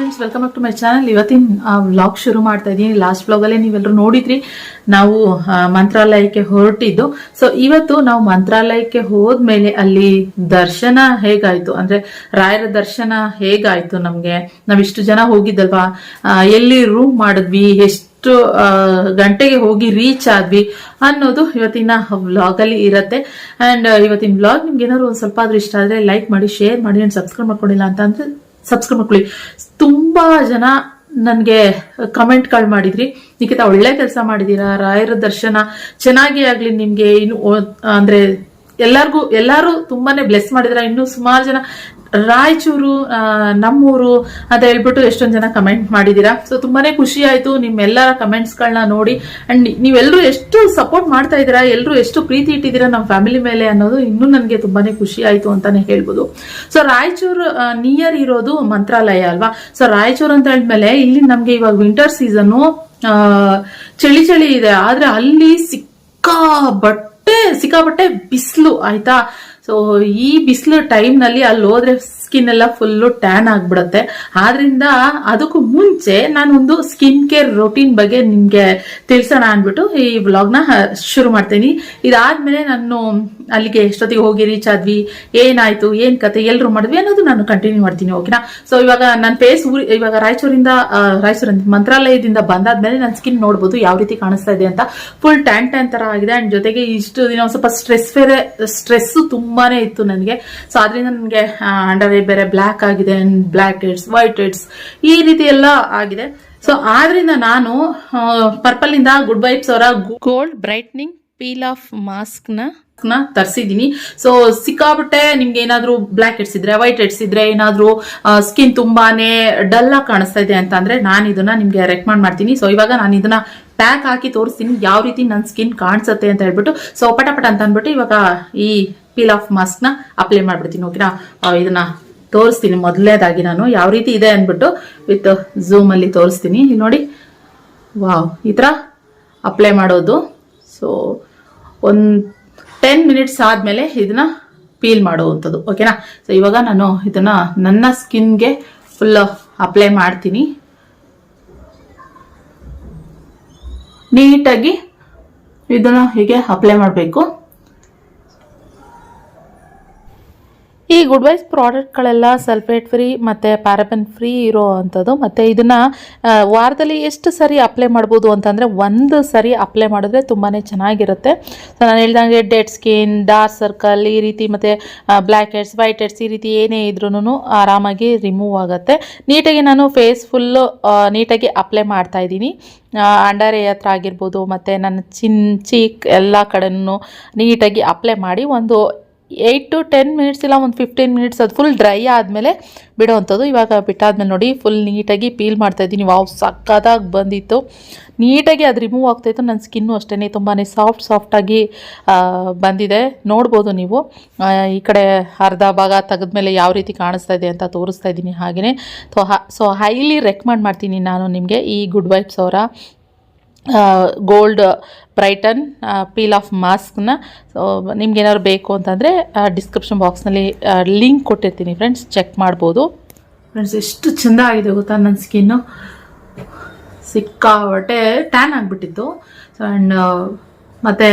Friends welcome back to my channel ಇವತ್ತಿನ vlog ಶುರು ಮಾಡ್ತಾ ಇದ್ದೀನಿ ಲಾಸ್ಟ್ ವ್ಲಾಗಲ್ಲೇ ನೀವೆಲ್ಲರೂ ನೋಡಿದ್ರಿ. ನಾವು ಮಂತ್ರಾಲಯಕ್ಕೆ ಹೊರಟಿದ್ದು. ಸೊ ಇವತ್ತು ನಾವು ಮಂತ್ರಾಲಯಕ್ಕೆ ಹೋದ್ಮೇಲೆ ಅಲ್ಲಿ ದರ್ಶನ ಹೇಗಾಯ್ತು? ಅಂದ್ರೆ, ರಾಯರ ದರ್ಶನ ಹೇಗಾಯ್ತು ನಮ್ಗೆ? ನಾವಿಷ್ಟು ಜನ ಹೋಗಿದ್ದಲ್ವಾ? ಎಲ್ಲಿ ರೂಮ್ ಮಾಡಿದ್ವಿ? ಎಷ್ಟು ಗಂಟೆಗೆ ಹೋಗಿ ರೀಚ್ ಆದ್ವಿ ಅನ್ನೋದು ಇವತ್ತಿನ ವ್ಲಾಗ್ ಅಲ್ಲಿ ಇರತ್ತೆ. ಅಂಡ್ ಇವತ್ತಿನ ವ್ಲಾಗ್ ನಿಮ್ಗೆ ಏನಾದ್ರು ಒಂದ್ ಸ್ವಲ್ಪ ಆದ್ರೂ ಇಷ್ಟ ಆದ್ರೆ ಲೈಕ್ ಮಾಡಿ ಶೇರ್ ಮಾಡಿ ಅಂಡ್ ಸಬ್ಸ್ಕ್ರೈಬ್ ಮಾಡ್ಕೊಂಡಿಲ್ಲ ಅಂತ ಅಂದ್ರೆ ಸಬ್ಸ್ಕ್ರೈಬ್ ಮಾಡ್ಕೊಳ್ಳಿ. ತುಂಬಾ ಜನ ನನಗೆ ಕಮೆಂಟ್ಗಳು ಮಾಡಿದ್ರಿ. ನಿಖಿತ, ಒಳ್ಳೆ ಕೆಲಸ ಮಾಡಿದೀರಾ? ರಾಯರ ದರ್ಶನ ಚೆನ್ನಾಗಿ ಆಗ್ಲಿ ನಿಮ್ಗೆ. ಇನ್ನು ಅಂದ್ರೆ ಎಲ್ಲಾರ್ಗು, ಎಲ್ಲಾರು ತುಂಬಾನೇ ಬ್ಲೆಸ್ ಮಾಡಿದ್ರ? ಇನ್ನು ಸುಮಾರು ಜನ ರಾಯಚೂರು ನಮ್ಮೂರು, ಅಂತ ಹೇಳ್ಬಿಟ್ಟು ಎಷ್ಟೊಂದು ಜನ ಕಮೆಂಟ್ ಮಾಡಿದೀರಾ ಸೊ ತುಂಬಾನೇ ಖುಷಿ ಆಯ್ತು ನಿಮ್ಮೆಲ್ಲರ ಕಮೆಂಟ್ಸ್ ಗಳನ್ನ ನೋಡಿ ಅಂಡ್ ನೀವೆಲ್ಲರೂ ಎಷ್ಟು ಸಪೋರ್ಟ್ ಮಾಡ್ತಾ ಇದ್ದೀರಾ ಎಲ್ಲರೂ ಎಷ್ಟು ಪ್ರೀತಿ ಇಟ್ಟಿದ್ದೀರಾ ನಮ್ಮ ಫ್ಯಾಮಿಲಿ ಮೇಲೆ ಅನ್ನೋದು ಇನ್ನೂ ನನಗೆ ತುಂಬಾನೇ ಖುಷಿ ಆಯ್ತು ಅಂತಾನೆ ಹೇಳ್ಬೋದು. ಸೊ ರಾಯಚೂರು ನಿಯರ್ ಇರೋದು ಮಂತ್ರಾಲಯ ಅಲ್ವಾ? ಸೊ ರಾಯಚೂರು ಅಂತ ಹೇಳಿದ್ಮೇಲೆ ಇಲ್ಲಿ ನಮ್ಗೆ ಇವಾಗ ವಿಂಟರ್ ಸೀಸನ್ನು ಚಳಿ ಚಳಿ ಇದೆ. ಆದ್ರೆ ಅಲ್ಲಿ ಸಿಕ್ಕಾಬಟ್ಟೆ ಸಿಕ್ಕಾಬಟ್ಟೆ ಬಿಸಿಲು, ಆಯ್ತಾ? ಸೊ ಈ ಬಿಸಿಲು ಟೈಮ್ನಲ್ಲಿ ಅಲ್ಲಿ ಹೋದ್ರೆ ಸ್ಕಿನ್ ಎಲ್ಲ ಫುಲ್ಲು ಟ್ಯಾನ್ ಆಗ್ಬಿಡತ್ತೆ. ಆದ್ರಿಂದ ಅದಕ್ಕೂ ಮುಂಚೆ ನಾನೊಂದು ಸ್ಕಿನ್ ಕೇರ್ ರೊಟೀನ್ ಬಗ್ಗೆ ನಿಮ್ಗೆ ತಿಳಿಸೋಣ ಅಂದ್ಬಿಟ್ಟು ಈ ವ್ಲಾಗ್ನ ಶುರು ಮಾಡ್ತೀನಿ. ಇದಾದ್ಮೇಲೆ ನಾನು ಅಲ್ಲಿಗೆ ಎಷ್ಟೊತ್ತಿಗೆ ಹೋಗಿ ರೀಚ್ ಆದ್ವಿ, ಏನಾಯ್ತು, ಏನ್ ಕತೆ ಎಲ್ಲರೂ ಮಾಡಿದ್ವಿ ಅನ್ನೋದು ನಾನು ಕಂಟಿನ್ಯೂ ಮಾಡ್ತೀನಿ ಓಕೆನಾ ಸೊ ಇವಾಗ ನನ್ನ ಫೇಸ್ ಇವಾಗ ರಾಯಚೂರಿಂದ ರಾಯಚೂರು ಮಂತ್ರಾಲಯದಿಂದ ಬಂದಾದ್ಮೇಲೆ ನನ್ನ ಸ್ಕಿನ್ ನೋಡ್ಬೋದು, ಯಾವ ರೀತಿ ಕಾಣಿಸ್ತಾ ಇದೆ ಅಂತ. ಫುಲ್ ಟ್ಯಾನ್ ಟ್ಯಾನ್ ತರ ಆಗಿದೆ ಅಂಡ್ ಜೊತೆಗೆ ಇಷ್ಟು ದಿನ ಸ್ವಲ್ಪ ಸ್ಟ್ರೆಸ್ ಬೇರೆ ಸ್ಟ್ರೆಸ್ ತುಂಬಾನೇ ಇತ್ತು ನನಗೆ. ಸೊ ಅದರಿಂದ ನನಗೆ ಅಂಡರ್ ಐ ಬೇರೆ ಬ್ಲ್ಯಾಕ್ ಆಗಿದೆ ಬ್ಲ್ಯಾಕ್ ಹೆಡ್ಸ್ ವೈಟ್ ಹೆಡ್ಸ್ ಈ ರೀತಿ ಎಲ್ಲ ಆಗಿದೆ. ಸೊ ಆದ್ರಿಂದ ನಾನು ಪರ್ಪಲ್ ಇಂದ ಗುಡ್ ವೈಬ್ಸ್ ಅವರ ಗೋಲ್ಡ್ ಬ್ರೈಟ್ನಿಂಗ್ ಪೀಲ್ ಆಫ್ ಮಾಸ್ಕ್ನ ನ ತರಿಸಿದೀನಿ. ಸೊ ಸಿಕ್ಕಾಬಿಟ್ಟೆ ನಿಮ್ಗೆ ಏನಾದ್ರು ಬ್ಲ್ಯಾಕ್ ಹೆಡ್ಸ್ ಇದ್ರೆ ವೈಟ್ ಹೆಡ್ಸ್ ಇದ್ರೆ ಏನಾದ್ರೂ ಸ್ಕಿನ್ ತುಂಬಾನೇ ಡಲ್ ಆಗಿ ಕಾಣಿಸ್ತಾ ಇದೆ ಅಂತ ಅಂದ್ರೆ ನಾನು ಇದನ್ನ ನಿಮ್ಗೆ ರೆಕಮೆಂಡ್ ಮಾಡ್ತೀನಿ. ಸೊ ಇವಾಗ ನಾನು ಇದನ್ನ ಪ್ಯಾಕ್ ಹಾಕಿ ತೋರಿಸ್ತೀನಿ. ಯಾವ ರೀತಿ ನನ್ನ ಸ್ಕಿನ್ ಕಾಣಿಸುತ್ತೆ ಅಂತ ಹೇಳ್ಬಿಟ್ಟು. ಸೊ ಪಟಪಟ ಅಂತ ಅಂದ್ಬಿಟ್ಟು ಇವಾಗ ಈ ಪೀಲ್ ಆಫ್ ಮಾಸ್ಕ್ನ ಅಪ್ಲೈ ಮಾಡ್ಬಿಡ್ತೀನಿ. ಓಕೆನಾ ಇದನ್ನ ತೋರಿಸ್ತೀನಿ. ಮೊದಲನೇದಾಗಿ ನಾನು. ಯಾವ ರೀತಿ ಇದೆ ಅಂದ್ಬಿಟ್ಟು ವಿತ್ ಝೂಮ್ ಅಲ್ಲಿ ತೋರಿಸ್ತೀನಿ. ಇಲ್ಲಿ ನೋಡಿ. ವಾವ್, ಈ ಥರ ಅಪ್ಲೈ ಮಾಡೋದು. ಸೊ ಒಂದು ಟೆನ್ ಮಿನಿಟ್ಸ್ ಆದಮೇಲೆ ಇದನ್ನ ಪೀಲ್ ಮಾಡುವಂಥದ್ದು ಓಕೆನಾ ಸೊ ಇವಾಗ ನಾನು ಇದನ್ನ ನನ್ನ ಸ್ಕಿನ್ಗೆ ಫುಲ್ ಅಪ್ಲೈ ಮಾಡ್ತೀನಿ. ನೀಟಾಗಿ ಇದನ್ನ ಹೀಗೆ ಅಪ್ಲೈ ಮಾಡಬೇಕು. ಈ ಗುಡ್ ವೈಸ್ ಪ್ರಾಡಕ್ಟ್ಗಳೆಲ್ಲ ಸಲ್ಫೇಟ್ ಫ್ರೀ ಮತ್ತು ಪ್ಯಾರಬನ್ ಫ್ರೀ ಇರೋ ಅಂಥದ್ದು. ಮತ್ತು ಇದನ್ನು ವಾರದಲ್ಲಿ ಎಷ್ಟು ಸರಿ ಅಪ್ಲೈ ಮಾಡ್ಬೋದು ಅಂತಂದರೆ ಒಂದು ಸರಿ ಅಪ್ಲೈ ಮಾಡಿದ್ರೆ ತುಂಬಾ ಚೆನ್ನಾಗಿರುತ್ತೆ. ಸೊ ನಾನು ಹೇಳ್ದಂಗೆ ಡೆಡ್ ಸ್ಕಿನ್ ಡಾರ್ಕ್ ಸರ್ಕಲ್ ಈ ರೀತಿ ಮತ್ತು ಬ್ಲ್ಯಾಕ್ ಹೆಡ್ಸ್ ವೈಟ್ ಹೆಡ್ಸ್ ಈ ರೀತಿ ಏನೇ ಇದ್ರೂ ಆರಾಮಾಗಿ ರಿಮೂವ್ ಆಗುತ್ತೆ. ನೀಟಾಗಿ ನಾನು ಫೇಸ್ ಫುಲ್ಲು ನೀಟಾಗಿ ಅಪ್ಲೈ ಮಾಡ್ತಾ ಇದ್ದೀನಿ. ಅಂಡರ್ ಏ ಹತ್ರ ಆಗಿರ್ಬೋದು, ಮತ್ತು ನನ್ನ ಚಿನ್ ಚೀಕ್ ಎಲ್ಲ ಕಡೆನೂ ನೀಟಾಗಿ ಅಪ್ಲೈ ಮಾಡಿ ಒಂದು ಏಯ್ಟ್ ಟು ಟೆನ್ ಮಿನಿಟ್ಸ್ ಇಲ್ಲ, ಒಂದು ಫಿಫ್ಟೀನ್ ಮಿನಿಟ್ಸ್ ಅದು ಫುಲ್ ಡ್ರೈ ಆದಮೇಲೆ ಬಿಡೋವಂಥದ್ದು. ಇವಾಗ ಬಿಟ್ಟಾದ್ಮೇಲೆ ನೋಡಿ ಫುಲ್ ನೀಟಾಗಿ ಪೀಲ್ ಮಾಡ್ತಾ ಇದ್ದೀನಿ. ವಾವ್ ಸಕ್ಕತ್ತಾಗಿ ಬಂದಿತ್ತು. ನೀಟಾಗಿ ಅದು ರಿಮೂವ್ ಆಗ್ತಾಯಿತ್ತು ನನ್ನ ಸ್ಕಿನ್ನು ಅಷ್ಟೇ ತುಂಬಾ ಸಾಫ್ಟ್ ಸಾಫ್ಟಾಗಿ ಬಂದಿದೆ. ನೋಡ್ಬೋದು ನೀವು. ಈ ಕಡೆ ಅರ್ಧ ಭಾಗ ತೆಗೆದ್ಮೇಲೆ ಯಾವ ರೀತಿ ಕಾಣಿಸ್ತಾ ಇದೆ ಅಂತ ತೋರಿಸ್ತಾ ಇದ್ದೀನಿ ಹಾಗೆಯೇ ಸೊ ಸೊ ಹೈಲಿ ರೆಕಮೆಂಡ್ ಮಾಡ್ತೀನಿ ನಾನು ನಿಮಗೆ ಈ ಗುಡ್ ವೈಬ್ಸ್ ಅವರ ಗೋಲ್ಡ್ ಬ್ರೈಟನ್ ಪೀಲ್ ಆಫ್ ಮಾಸ್ಕ್ನ ನಿಮ್ಗೇನಾದ್ರು ಬೇಕು ಅಂತಂದರೆ ಡಿಸ್ಕ್ರಿಪ್ಷನ್ ಬಾಕ್ಸ್ನಲ್ಲಿ ಲಿಂಕ್ ಕೊಟ್ಟಿರ್ತೀನಿ ಫ್ರೆಂಡ್ಸ್ ಚೆಕ್ ಮಾಡ್ಬೋದು. ಫ್ರೆಂಡ್ಸ್ ಎಷ್ಟು ಚೆಂದ ಆಗಿದೆ ಗೊತ್ತಾ ನನ್ನ ಸ್ಕಿನ್ನು ಸಿಕ್ಕಾಬಟ್ಟೆ ಟ್ಯಾನ್ ಆಗಿಬಿಟ್ಟಿತ್ತು. ಸೊ ಆ್ಯಂಡ್ ಮತ್ತು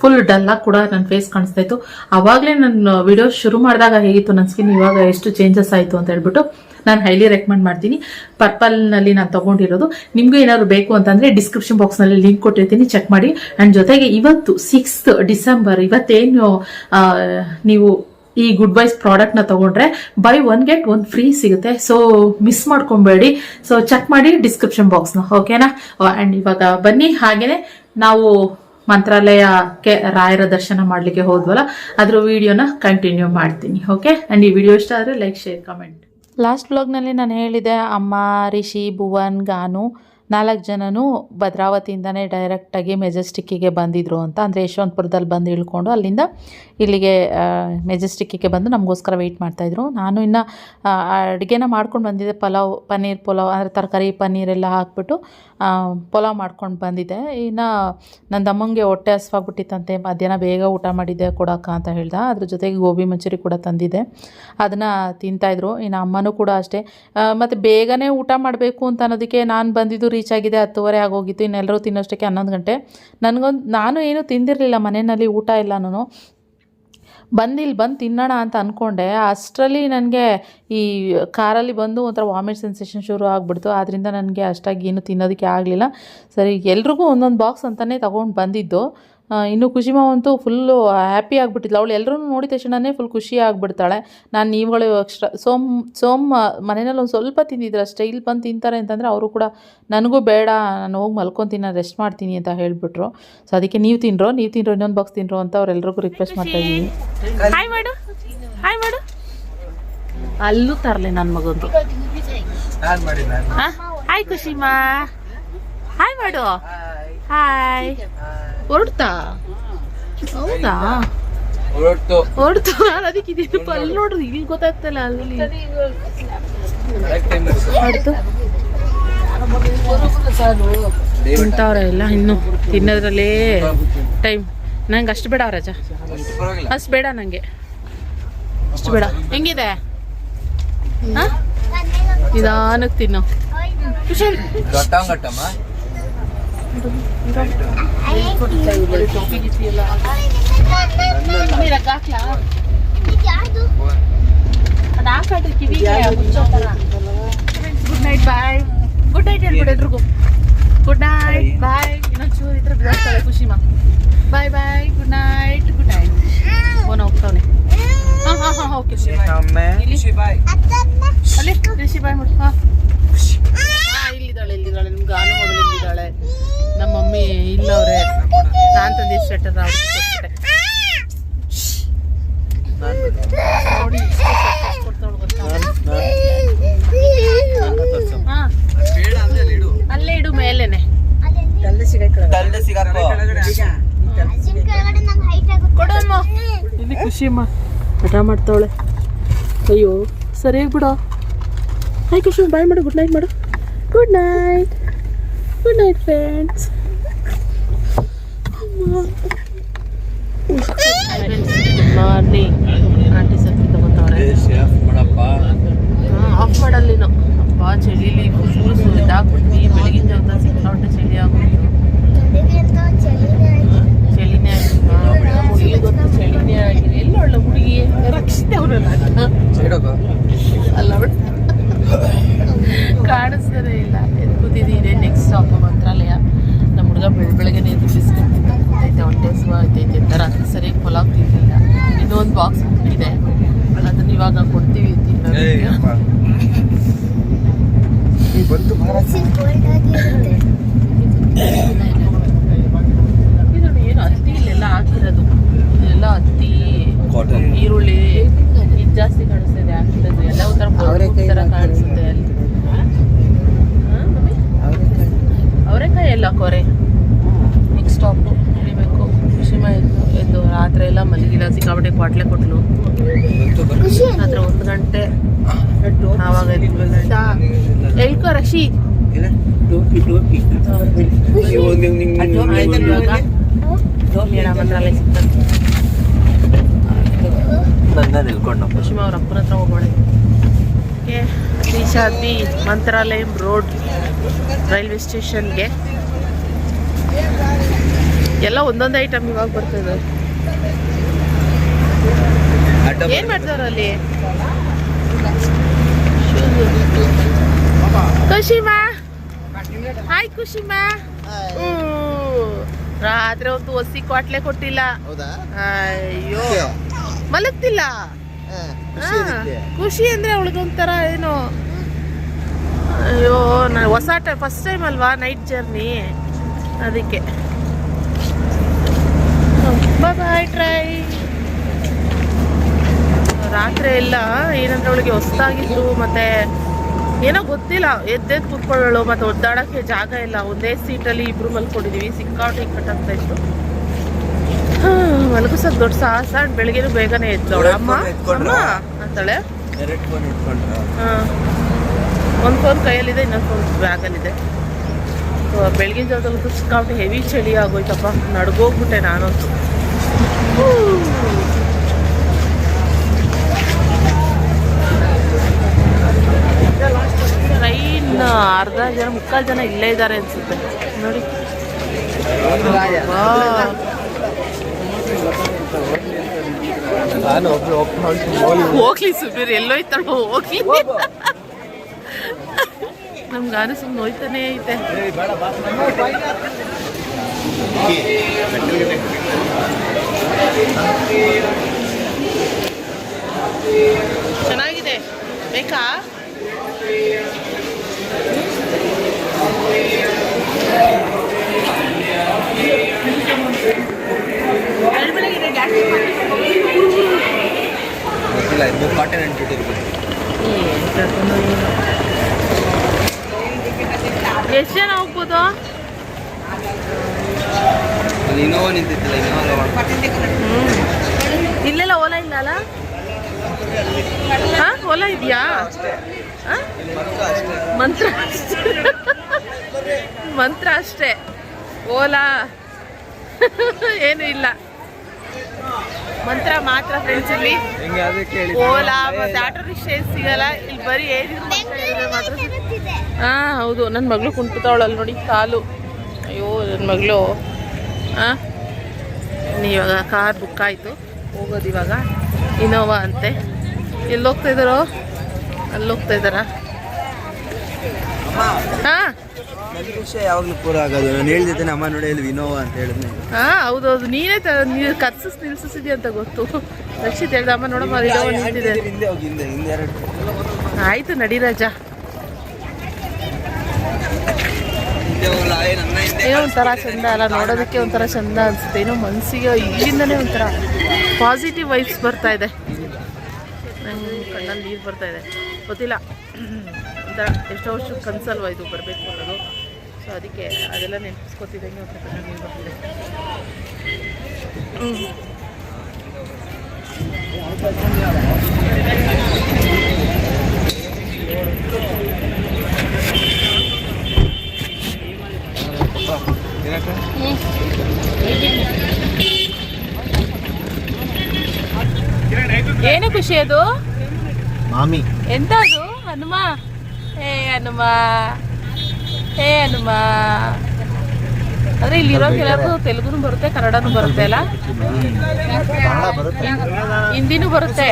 ಫುಲ್ ಡಲ್ಲಾಗಿ ಕೂಡ ನನ್ನ ಫೇಸ್ ಕಾಣಿಸ್ತಾ ಇತ್ತು. ಆವಾಗಲೇ ನನ್ನ ವಿಡಿಯೋ ಶುರು ಮಾಡಿದಾಗ ಹೇಗಿತ್ತು ನನ್ನ ಸ್ಕಿನ್ ಇವಾಗ ಎಷ್ಟು ಚೇಂಜಸ್ ಆಯಿತು ಅಂತ ಹೇಳ್ಬಿಟ್ಟು ನಾನು ಹೈಲಿ ರೆಕಮೆಂಡ್ ಮಾಡ್ತೀನಿ. ಪರ್ಪಲ್ನಲ್ಲಿ ನಾನು ತಗೊಂಡಿರೋದು. ನಿಮಗೂ ಏನಾದ್ರು ಬೇಕು ಅಂತಂದ್ರೆ ಡಿಸ್ಕ್ರಿಪ್ಷನ್ ಬಾಕ್ಸ್ನಲ್ಲಿ ಲಿಂಕ್ ಕೊಟ್ಟಿರ್ತೀನಿ. ಚೆಕ್ ಮಾಡಿ. ಆ್ಯಂಡ್ ಜೊತೆಗೆ ಇವತ್ತು ಸಿಕ್ಸ್ತ್ ಡಿಸೆಂಬರ್ ಇವತ್ತೇನು ನೀವು ಈ ಗುಡ್ ಬೈಸ್ ಪ್ರಾಡಕ್ಟ್ನ ತಗೊಂಡ್ರೆ buy one get one free ಸಿಗುತ್ತೆ. ಸೊ ಮಿಸ್ ಮಾಡ್ಕೊಬೇಡಿ. ಸೊ ಚೆಕ್ ಮಾಡಿ ಡಿಸ್ಕ್ರಿಪ್ಷನ್ ಬಾಕ್ಸ್ನ ಓಕೆನಾ ಅಂಡ್ ಇವಾಗ ಬನ್ನಿ. ಹಾಗೇನೆ ನಾವು ಮಂತ್ರಾಲಯಕ್ಕೆ ರಾಯರ ದರ್ಶನ ಮಾಡ್ಲಿಕ್ಕೆ ಹೋದ್ವಲ್ಲ, ಅದ್ರ ವಿಡಿಯೋನ ಕಂಟಿನ್ಯೂ ಮಾಡ್ತೀನಿ. ಓಕೆ ಅಂಡ್ ಈ ವಿಡಿಯೋ ಇಷ್ಟ ಆದರೆ ಲೈಕ್ ಶೇರ್ ಕಮೆಂಟ್ ಲಾಸ್ಟ್ ವ್ಲಾಗ್ನಲ್ಲಿ ನಾನು ಹೇಳಿದೆ ಅಮ್ಮ ರಿಷಿ ಭುವನ್ ಗಾನು ನಾಲ್ಕು ಜನನೂ ಭದ್ರಾವತಿಯಿಂದನೇ ಡೈರೆಕ್ಟಾಗಿ ಮೆಜೆಸ್ಟಿಕ್ಕಿಗೆ ಬಂದಿದ್ರು ಅಂತ, ಅಂದರೆ ಯಶವಂತಪುರದಲ್ಲಿ ಬಂದು ಇಳ್ಕೊಂಡು ಅಲ್ಲಿಂದ ಇಲ್ಲಿಗೆ ಮೆಜೆಸ್ಟಿಕ್ಕಿಗೆ ಬಂದು ನಮಗೋಸ್ಕರ ವೆಯ್ಟ್ ಮಾಡ್ತಾಯಿದ್ರು ನಾನು ಇನ್ನು ಅಡುಗೆನ ಮಾಡ್ಕೊಂಡು ಬಂದಿದ್ದೆ, ಪಲಾವ್, ಪನ್ನೀರ್, ಪಲಾವ್, ಅಂದರೆ ತರಕಾರಿ, ಪನ್ನೀರೆಲ್ಲ ಹಾಕ್ಬಿಟ್ಟು ಪಲಾವ್ ಮಾಡ್ಕೊಂಡು ಬಂದಿದ್ದೆ. ಇನ್ನು ನನ್ನ ತಮ್ಮಂಗೆ ಹೊಟ್ಟೆ ಹಸ್ವಾಗ್ಬಿಟ್ಟಿತ್ತಂತೆ, ಮಧ್ಯಾಹ್ನ ಬೇಗ ಊಟ ಮಾಡಿದ್ದೆ, ಕೊಡೋಕ್ಕ ಅಂತ ಹೇಳ್ದೆ. ಅದ್ರ ಜೊತೆಗೆ ಗೋಬಿ ಮಂಚೂರಿ ಕೂಡ ತಂದಿದ್ದೆ. ಅದನ್ನು ತಿಂತಾಯಿದ್ರು ಇನ್ನು ಅಮ್ಮನೂ ಕೂಡ ಅಷ್ಟೇ. ಮತ್ತು ಬೇಗನೆ ಊಟ ಮಾಡಬೇಕು ಅಂತ ಅನ್ನೋದಕ್ಕೆ ನಾನು ಬಂದಿದ್ದು ರೀಚ್ ಆಗಿದೆ, ಹತ್ತುವರೆ ಆಗೋಗಿತ್ತು ಇನ್ನೆಲ್ಲರೂ ತಿನ್ನೋಷ್ಟಕ್ಕೆ ಹನ್ನೊಂದು ಗಂಟೆ. ನನಗೊಂದು, ನಾನು ಏನೂ ತಿಂದಿರಲಿಲ್ಲ, ಮನೆಯಲ್ಲಿ ಊಟ ಇಲ್ಲ ನಾನು. ಬಂದಿಲ್ಲಿ ಬಂದು ತಿನ್ನೋಣ ಅಂತ ಅಂದ್ಕೊಂಡೆ ಅಷ್ಟರಲ್ಲಿ ನನಗೆ ಈ ಕಾರಲ್ಲಿ ಬಂದು ಒಂಥರ ವಾಮಿಟ್ ಸೆನ್ಸೇಷನ್ ಶುರು ಆಗಿಬಿಡ್ತು. ಆದ್ದರಿಂದ ನನಗೆ ಅಷ್ಟಾಗಿ ಏನು ತಿನ್ನೋದಕ್ಕೆ ಆಗಲಿಲ್ಲ. ಸರಿ, ಎಲ್ರಿಗೂ ಒಂದೊಂದು ಬಾಕ್ಸ್ ಅಂತಲೇ ತೊಗೊಂಡು ಬಂದಿದ್ದು. ಇನ್ನು ಖುಷಿಮಾ ಅಂತೂ ಫುಲ್ಲು ಹ್ಯಾಪಿ ಆಗಿಬಿಟ್ಟಿದ್ಲು. ಅವಳು ಎಲ್ಲರೂ ನೋಡಿದ ತಕ್ಷಣವೇ ಫುಲ್ ಖುಷಿ ಆಗಿಬಿಡ್ತಾಳೆ. ನಾನು ನೀವುಗಳು ಎಕ್ಸ್ಟ್ರಾ ಸೋಮ್ ಸೋಮ್ ಮನೆಯಲ್ಲಿ ಒಂದು ಸ್ವಲ್ಪ ತಿಂದಿದ್ರು ಅಷ್ಟೇ ಇಲ್ಲಿ ಬಂದು ತಿಂತಾರೆ ಅಂತಂದರೆ ಅವರು ಕೂಡ ನನಗೂ ಬೇಡ ನಾನು ಹೋಗಿ ಮಲ್ಕೊತೀನಿ ನಾನು ರೆಸ್ಟ್ ಮಾಡ್ತೀನಿ ಅಂತ ಹೇಳಿಬಿಟ್ರು. ಸೊ ಅದಕ್ಕೆ ನೀವು ತಿನ್ರೋ ನೀವು ತಿನ್ರೋ ಇನ್ನೊಂದು ಬಾಕ್ಸ್ ತಿನ್ರೋ ಅಂತ ಅವರೆಲ್ಲರಿಗೂ ರಿಕ್ವೆಸ್ಟ್ ಮಾಡ್ತಾ ಇದ್ದೀನಿ ಹಾಯ್ ಮಾಡು. ಹಾಯ್ ಮಾಡು. ಅಲ್ಲೂ ತರಲಿ ನನ್ನ ಮಗಂದು. ನಾನ್ ಮಾಡಿ ನಾನು ಹಾಯ್ ಖುಷಿಮಾ ಹಾಯ್ ಮಾಡು. ಹಾಯ್ ಹೊರಡ್ತಾ? ಹೌದಾ? ಹೊರಡ್ತು. ನಾನು ಅದಕ್ಕೆ ಇದೇನು ಅಲ್ಲಿ ನೋಡ್ರಿ ಇಲ್ಲಿ ಗೊತ್ತಾಗ್ತಲ್ಲ ಅಲ್ಲಿ. ಹೊರಡ್ತು. ತಿಂತಾವ್ರೆ ಎಲ್ಲ ಇನ್ನು ತಿನ್ನೋದ್ರಲ್ಲೇ ಟೈಮ್ ನಂಗೆ ಅಷ್ಟು ಬೇಡ ರಜಾ. ಅಷ್ಟು ಬೇಡ ನನಗೆ ಅಷ್ಟು ಬೇಡ. ಹೆಂಗಿದೆ? ನಿಧಾನಕ್ಕೆ ತಿನ್ನು. Khushi good night bye good night ಹೇಳ್ಬಿಡು ಎಲ್ರಿಗೂ ಗುಡ್ ನೈಟ್ ಬಾಯ್ ಇನ್ನೊಂದು ಚೂರು ಇದ್ರೆ ಬಿಡ್ತಾಳೆ ಖುಷಿಮಾ bye bye good night good night ಓನ ಹೋಗ್ತಾವನೆ ಹಾಂ ಹಾಂ ಹಾಂ ಓಕೆ ಒಮ್ಮೆ ಬಾಯ್ ಅಲ್ಲಿ ರಿಷಿ ಬಾಯ್ ಮಾಡು ಹಾಂ ಹಾಂ ಇಲ್ಲಿದ್ದಾಳೆ ಇಲ್ಲಿದ್ದಾಳೆ ನಿಮ್ಗೆ ಗಾನು ಇಲ್ಲಿದ್ದಾಳೆ ನಮ್ಮ ಮಮ್ಮಿ ಇಲ್ಲವ್ರೆ. ನಾನು ತಂದಿ ಸ್ವೆಟರ್ ಅಲ್ಲಿ ಇಡು ಅಲ್ಲೇ ಇಡು ಮೇಲೇನೆ. ಇಲ್ಲಿ ಖುಷಿ ಅಮ್ಮ. ಹಠ ಮಾಡ್ತಾವಳೆ. ಅಯ್ಯೋ ಸರಿಯಾಗಿ ಬಿಡೋ. ಹಾಯ್ ಖುಷಿ ಬಾಯ್ ಮಾಡು. ಗುಡ್ ನೈಟ್ ಮಾಡು. Good night good night friends good morning aunty ಸತ್ತಿ ತಗೋತಾವ್ರೆ ಆಫ್ ಮಾಡಪ್ಪ ಆಫ್ ಮಾಡಲ್ಲಿನು ಅಪ್ಪ ಚಳಿಲಿ ಫುಲ್ ಇದಾಗ್ಬಿಟ್ವಿ ಬೆಳಗಿನ ಜಾವ ಸಿಕ್ಕಾಪಟ್ಟೆ ಚಳಿ ಆಗೋಯ್ತು. ಚಳಿನೇ ಆಗಿಲ್ಲ. ಹುಡುಗಿ ಗೊತ್ತು ಚಳಿನೇ ಆಗಿದೆ ಎಲ್ಲ ಒಳ್ಳೆ ಹುಡುಗಿ. ರಕ್ಷಿತ ಅವರಲ್ಲ ಸೈಡೋಗೋ. ಅಲ್ಲ ಕಾಣಿಸ್ತಾನೆ ಇಲ್ಲ. ಎದ್ದು ಕೂತಿದ್ದೀನಿ ನೆಕ್ಸ್ಟ್ ಸ್ಟಾಪ್ ಮಂತ್ರಾಲಯ. ನಮ್ಮ ಹುಡುಗ ಬೆಳ್ ಬೆಳಗ್ಗೆನೆ ಎದ್ದು ಬಿಸ್ಕೆಟ್ ತಿಂತೈತೆ ಹೊಟ್ಟೆ ಹಸುವ ಐತೈತೆ ಅಂತ. ರಾತ್ರಿ ಸರಿಯಾಗಿ ಪಲಾವ್ ತಿಂತಿಲ್ಲ ಇನ್ನೊಂದು ಬಾಕ್ಸ್ ಇದೆ ಅದನ್ನ ಇವಾಗ ಕೊಡ್ತೀವಿ ಇದು ಏನು ಹತ್ತಿ ಇಲ್ಲೆಲ್ಲ ಹಾಕಿರೋದು. ಇದೆಲ್ಲ ಹತ್ತಿ ಈರುಳ್ಳಿ ಜಾಸ್ತಿ ಕಾಣಿಸ್ತಿದೆ ಹಾಕಿರೋದು ಎಲ್ಲ ಒಂಥರ ಥರ ಕಾಣಿಸುತ್ತೆ ಅಲ್ಲಿ. ಅವರೆಕಾಯಿ ಎಲ್ಲ ಕೊರೆ ನೆಕ್ಸ್ಟ್ ಸ್ಟಾಪು ಹಿಡಿಬೇಕು ಖುಷಿಮ ಎದ್ದು ಎದ್ದು ರಾತ್ರಿ ಎಲ್ಲ ಮಲಗಿಲ್ಲ. ಸಿಕ್ಕಾಪಟ್ಟೆ ಕ್ವಾಟ್ಲೆ ಕೊಟ್ಲು. ರಾತ್ರಿ ಒಂದು ಗಂಟೆ. ಆವಾಗ ಎಲ್ಕೋ ರಶಿ ಮಂತ್ರಾಲಯ ಸಿಗ್ತದೆ ನನ್ನ ನಿಲ್ಕೊಂಡು ಕುಶಿಮ ಅವ್ರ ಅಪ್ಪನ ಹತ್ರ ಹೋಗೋಣ okay Shanti Mantralaya road railway ಸ್ಟೇಷನ್ಗೆ. ಎಲ್ಲ ಒಂದೊಂದು ಐಟಮ್ ಇವಾಗ ಬರ್ತದೆ ಏನು ಮಾಡ್ತಾರ ಅಲ್ಲಿ? ಖುಷಿಮಾ ಹಾಯ್ ಖುಷಿಮಾ ರಾತ್ರಿ ಒಂದು ಒಸಿ ಕ್ವಾಟ್ಲೆ ಕೊಟ್ಟಿಲ್ಲ. ಅಯ್ಯೋ. ಮಲಗ್ತಿಲ್ಲ. ಖುಷಿ ಅಂದ್ರೆ ಅವಳಿಗೊಂಥರ ಏನು ಅಯ್ಯೋ ನಾನು ಹೊಸ ಟೈಮ್ ಫಸ್ಟ್ ಟೈಮ್ ಅಲ್ವಾ ನೈಟ್ ಜರ್ನಿ ಅದಕ್ಕೆ. ಬಾಯ್ ಟ್ರೈ ರಾತ್ರಿ ಎಲ್ಲ ಏನಂದ್ರೆ ಅವಳಿಗೆ ಹೊಸ್ದಾಗಿತ್ತು ಮತ್ತೆ ಏನೋ ಗೊತ್ತಿಲ್ಲ ಎದ್ದೆದ್ದು ಕೂತ್ಕೊಳ್ಳೋಳು ಮತ್ತೆ ಒದ್ದಾಡೋಕ್ಕೆ ಜಾಗ ಇಲ್ಲ. ಒಂದೇ ಸೀಟಲ್ಲಿ ಇಬ್ರು ಮಲ್ಕೊಂಡಿದೀವಿ ಸಿಕ್ಕಾಟಿ ಕಟ್ಟಾಗ್ತಾ ಇತ್ತು. ಮಲಗಿಸೋದು ದೊಡ್ಡ ಸಾಹಸ ಬೆಳಗ್ಗೆನೂ ಬೇಗನೆ ಎದ್ದೋಳ ಅಮ್ಮ ಅಮ್ಮ ಅಂತಾಳೆ. ಒಂದು ಫೋನ್ ಕೈಯಲ್ಲಿದೆ ಇನ್ನೊಂದು ಫೋನ್ ಬ್ಯಾಗಲ್ಲಿದೆ. ಬೆಳಗಿನ ಜಾವದಲ್ಲಂತೂ ಸಿಕ್ಕಾಪಟ್ಟೆ ಹೆವಿ ಚಳಿ ಆಗೋಯ್ತಪ್ಪ. ನಡ್ಗೋಗ್ಬಿಟ್ಟೆ ನಾನಂತೂ. ಟ್ರೈನ್ ಅರ್ಧ ಜನ ಮುಕ್ಕಾಲು ಜನ ಇಲ್ಲೇ ಇದ್ದಾರೆ ಅನ್ಸುತ್ತೆ. ನೋಡಿ. ನಾನು ಒಬ್ರು ಹೋಗ್ಲಿ ಸುಬೀರ್ ಎಲ್ಲೋಯ್ತಾಳೋ ಹೋಗ್ಲಿ. ನಮ್ ಗಾನ ಸುಮ್ಮನೆ ಹೋಯ್ತಾನೆ ಐತೆ. ಚೆನ್ನಾಗಿದೆ. ಬೇಕಾ? ಗೊತ್ತಿಲ್ಲ ಇದು ಕಾಟನ್ ಅಂಟಿಟ್ಟಿರ್ಬೇಕು ಎಷ್ಟು ಜನ ಹೋಗ್ಬೋದು? ಅಲ್ಲಿ ಇನ್ನೋವಾ ನಿಂತಿತ್ತಲ್ಲ ಇನ್ನೋವಾ ಇಲ್ಲೆಲ್ಲ ಓಲಾ ಇಲ್ಲ ಅಲ್ಲ? ಹಾ ಓಲಾ ಇದೆಯಾ? ಮಂತ್ರ ಅಷ್ಟೇ. ಮಂತ್ರ ಅಷ್ಟೇ. ಓಲಾ. ಏನು ಇಲ್ಲ. ಮಂತ್ರ ಮಾತ್ರ ಫ್ರೆಂಡ್ಸ್ ಇಲ್ಲಿ. ಓಲಾ ಮತ್ತೆ ಆಟೋ ರಿಕ್ಷಾ ಏನ್ ಸಿಗಲ್ಲ. ಇಲ್ಲಿ ಬರೀ ಏನಿದ್ರು ಮಾತ್ರ ಸಿಗುತ್ತೆ. ಹಾ ಹೌದು. ನನ್ನ ಮಗಳು ಕುಂಟ್ಬಿಟ್ಟವಳಲ್ಲಿ ನೋಡಿ ಕಾಲು. ಅಯ್ಯೋ ನನ್ನ ಮಗಳು. ಹಾ? ಇವಾಗ ಕಾರ್ ಬುಕ್ ಆಯಿತು. ಹೋಗೋದು ಇವಾಗ. ಇನೋವಾ ಅಂತೆ. ಎಲ್ಲಿ ಹೋಗ್ತಾ ಇದ್ದಾರೋ? ಅಲ್ಲಿ ಹೋಗ್ತಾ ಇದ್ದಾರಾ ಹಾ? ನನ್ನ ವಿಷಯ ಯಾವಾಗಲೂ ಪೂರ ಆಗೋದು. ನಾನು ಹೇಳ್ದಿದ್ದೇನೆ ಅಮ್ಮ ನೋಡಿ ಇಲ್ಲಿ ವಿನೋವಾ ಅಂತ ಹೇಳಿದ್ನೆ. ಹಾ ಹೌದೌದು. ನೀನೇ ತ ನೀನು ಕರ್ಸಿಸ್ ನಿಲ್ಸಿಸಿದ್ಯಾ ಅಂತ ಗೊತ್ತು. ರಕ್ಷಿತ್ ಹೇಳ್ದ ಅಮ್ಮ ನೋಡಮ್ಮ ಇನೋವಾ ನಿಂತಿದೆ. ಹಿಂದೆ ಹೋಗಿ ಹಿಂದೆ ಹಿಂದೆ ಎರಡು. ಆಯ್ತು ನಡಿ ರಾಜ. ಹಿಂದೆ ಹೋಗಲ್ಲ ಏ ನನ್ನ ಹಿಂದೆ ಏನೋ ಒಂಥರ ಚಂದ ಅಲ್ಲ ನೋಡೋದಕ್ಕೆ ಒಂಥರ ಚಂದ ಅನ್ಸುತ್ತೆ. ಏನೋ ಮನಸ್ಸಿಗೆ ಇಲ್ಲಿಂದನೇ ಒಂಥರ ಪಾಸಿಟಿವ್ ವೈಬ್ಸ್ ಬರ್ತಾ ಇದೆ. ನಂಗೆ ಕಣ್ಣಲ್ಲಿ ನೀರು ಬರ್ತಾ ಇದೆ. ಗೊತ್ತಿಲ್ಲ. ಒಂಥರ ಎಷ್ಟೋ ವರ್ಷ ಕನ್ಸಲ್ವ ಇದು ಬರಬೇಕು ಅನ್ನೋದು. ಸೊ ಅದಕ್ಕೆ ಅದೆಲ್ಲ ನೆನಪಿಸ್ಕೊತಿದ್ದಂಗೆ ಒಂಥರ ಕಣ್ಣಲ್ಲಿ ನೀರು ಬರ್ತಿದೆ ಏನು ಖುಷಿ ಅದು? ಮಾಮಿ. ಎಂತ ಅದು ಹನುಮ. ಏ ಹನುಮ. ಏ ಮಾ ಅಂದ್ರೆ ಇಲ್ಲಿರೋ ಕೆಲವು ತೆಲುಗುನು ಬರುತ್ತೆ ಕನ್ನಡನು ಬರುತ್ತೆ ಅಲ್ಲ? ಹಿಂದಿನೂ ಬರುತ್ತೆ.